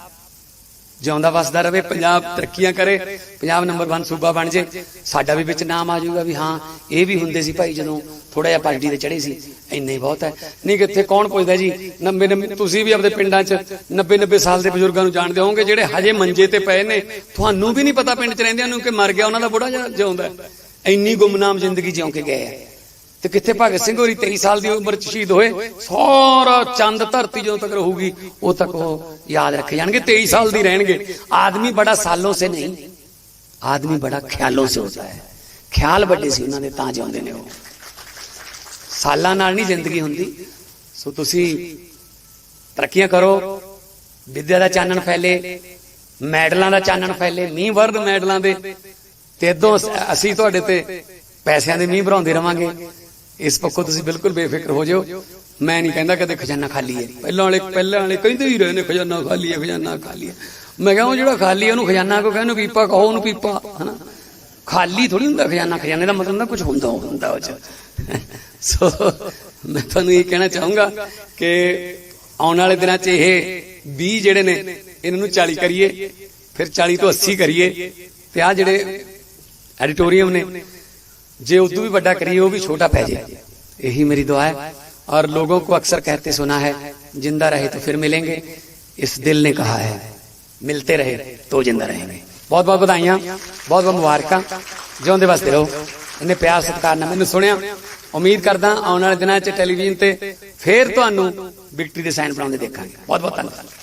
ਜਿਉਂਦਾ ਵਸਦਾ ਰਵੇ, ਪੰਜਾਬ ਤਰੱਕੀਆਂ ਕਰੇ, ਪੰਜਾਬ ਨੰਬਰ 1 ਸੂਬਾ ਬਣ ਜੇ। ਸਾਡਾ ਵੀ ਵਿੱਚ ਨਾਮ ਆ ਜਾਊਗਾ ਵੀ ਹਾਂ, ਇਹ ਵੀ ਹੁੰਦੇ ਸੀ ਭਾਈ ਜਦੋਂ ਥੋੜਾ ਜਿਹਾ ਪਾਰਟੀ ਦੇ ਚੜੇ ਸੀ, ਇੰਨੇ ਹੀ ਬਹੁਤ ਹੈ। ਨਹੀਂ ਕਿੱਥੇ ਕੌਣ ਪੁੱਛਦਾ ਜੀ? 90 90 ਤੁਸੀਂ ਵੀ ਆਪਣੇ ਪਿੰਡਾਂ 'ਚ 90 90 ਸਾਲ ਦੇ ਬਜ਼ੁਰਗਾਂ ਨੂੰ ਜਾਣਦੇ ਹੋਵੋਗੇ, ਜਿਹੜੇ ਹਜੇ ਮੰਜੇ ਤੇ ਪਏ ਨੇ। ਤੁਹਾਨੂੰ ਵੀ ਨਹੀਂ ਪਤਾ ਪਿੰਡ 'ਚ ਰਹਿੰਦਿਆਂ ਨੂੰ ਕਿ ਮਰ ਗਿਆ, ਉਹਨਾਂ ਦਾ ਬੁੜਾ ਜਿਹਾ ਜਿਉਂਦਾ ਇੰਨੀ ਗੁੰਮਨਾਮ ਜ਼ਿੰਦਗੀ ਜਿਉਂ ਕੇ ਗਏ ਆ ਤੇ ਕਿੱਥੇ ਭਗਤ ਸਿੰਘ ਹੋਰੀ 23 ਸਾਲ ਦੀ ਉਮਰ 'ਚ ਸ਼ਹੀਦ ਹੋਏ? ਸਾਰਾ ਚੰਦ ਧਰਤੀ ਜਦੋਂ ਤੱਕ ਰਹੂਗੀ, ਉਹ ਤੱਕ ਉਹ ਯਾਦ ਰੱਖੇ ਜਾਣਗੇ 23 ਸਾਲ ਦੀ ਰਹਿਣਗੇ। ਆਦਮੀ ਬੜਾ ਸਾਲੋਂ ਸੇ ਨਹੀਂ, ਆਦਮੀ ਬੜਾ ਖਿਆਲੋਂ ਸੇ ਹੋਤਾ ਹੈ। ਖਿਆਲ ਵੱਡੇ ਸੀ ਉਹਨਾਂ ਦੇ, ਤਾਂ ਜਿਉਂਦੇ ਨੇ ਉਹ। ਸਾਲਾਂ ਨਾਲ ਨਹੀਂ ਜ਼ਿੰਦਗੀ ਹੁੰਦੀ। ਸੋ ਤੁਸੀਂ ਤਰੱਕੀਆਂ ਕਰੋ। ਵਿਦਿਆ ਦਾ ਚਾਨਣ ਫੈਲੇ, ਮੈਡਲਾਂ ਦਾ ਚਾਨਣ ਫੈਲੇ, ਮੀਂਹ ਵਰਦ ਮੈਡਲਾਂ ਦੇ। ਤੇ ਇਦੋਂ ਅਸੀਂ ਤੁਹਾਡੇ ਤੇ ਪੈਸਿਆਂ ਦੇ ਮੀਂਹ ਭਰਾਉਂਦੇ ਰਵਾਂਗੇ। ਇਸ ਪੱਖੋਂ ਤੁਸੀਂ ਬਿਲਕੁਲ ਬੇਫਿਕਰ ਹੋ ਜਾਓ। ਮੈਂ ਨਹੀਂ ਕਹਿੰਦਾ ਕਦੇ ਖਜ਼ਾਨਾ ਖਾਲੀ ਹੈ। ਪਹਿਲਾਂ ਵਾਲੇ ਪਹਿਲਾਂ ਵਾਲੇ ਕਹਿੰਦੇ ਹੀ ਰਹੇ ਨੇ, ਖਜ਼ਾਨਾ ਖਾਲੀ ਹੈ, ਖਜ਼ਾਨਾ ਖਾਲੀ ਹੈ। ਮੈਂ ਕਹਾਂ ਉਹ ਜਿਹੜਾ ਖਾਲੀ ਹੈ, ਉਹਨੂੰ ਖਜ਼ਾਨਾ ਕੋ ਕਹਿੰਦੇ ਪੀਪਾ ਕਹੋ, ਉਹਨੂੰ ਪੀਪਾ, ਹਨਾ? ਖਾਲੀ ਥੋੜੀ ਹੁੰਦਾ ਖਜ਼ਾਨਾ। ਖਜ਼ਾਨੇ ਦਾ ਮਤਲਬ ਨਾ ਕੁਝ ਹੁੰਦਾ ਹੁੰਦਾ ਉਹ ਚ। ਸੋ ਮੈਂ ਤੁਹਾਨੂੰ ਇਹ ਕਹਿਣਾ ਚਾਹੂੰਗਾ ਕਿ ਆਉਣ ਵਾਲੇ ਦਿਨਾਂ 'ਚ ਇਹ 20 ਜਿਹੜੇ ਨੇ, ਇਹਨਾਂ ਨੂੰ 40 ਕਰੀਏ, ਫਿਰ 40 ਤੋਂ 80 ਕਰੀਏ। ਤੇ ਆ ਜਿਹੜੇ ਐਡੀਟੋਰੀਅਮ ਨੇ ਜੇ ਉਦੋਂ ਵੀ ਵੱਡਾ ਕਰੀਏ वो भी छोटा पै जाए यही मेरी दुआ है और लोगों को अक्सर कहते सुना है जिंदा रहे तो फिर मिलेंगे इस दिल ने कहा है मिलते रहे तो जिंदा रहेंगे ਬਹੁਤ ਬਹੁਤ ਵਧਾਈਆਂ ਬਹੁਤ ਬਹੁਤ ਮੁਬਾਰਕਾਂ ਜਿਉਂਦੇ ਵਸਦੇ ਰਹੋ ਇਹਨੇ ਪਿਆਰ ਸਤਿਕਾਰ ਨਾਲ ਮੈਨੂੰ ਸੁਣਿਆ ਉਮੀਦ ਕਰਦਾ ਆਉਣ ਵਾਲੇ ਦਿਨਾਂ 'ਚ ਟੈਲੀਵਿਜ਼ਨ ਤੇ ਫੇਰ ਤੁਹਾਨੂੰ ਵਿਕਟਰੀ ਦੇ ਸਾਈਨ ਬਣਾਉਂਦੇ ਦੇਖਾਂਗੇ ਬਹੁਤ ਬਹੁਤ ਧੰਨਵਾਦ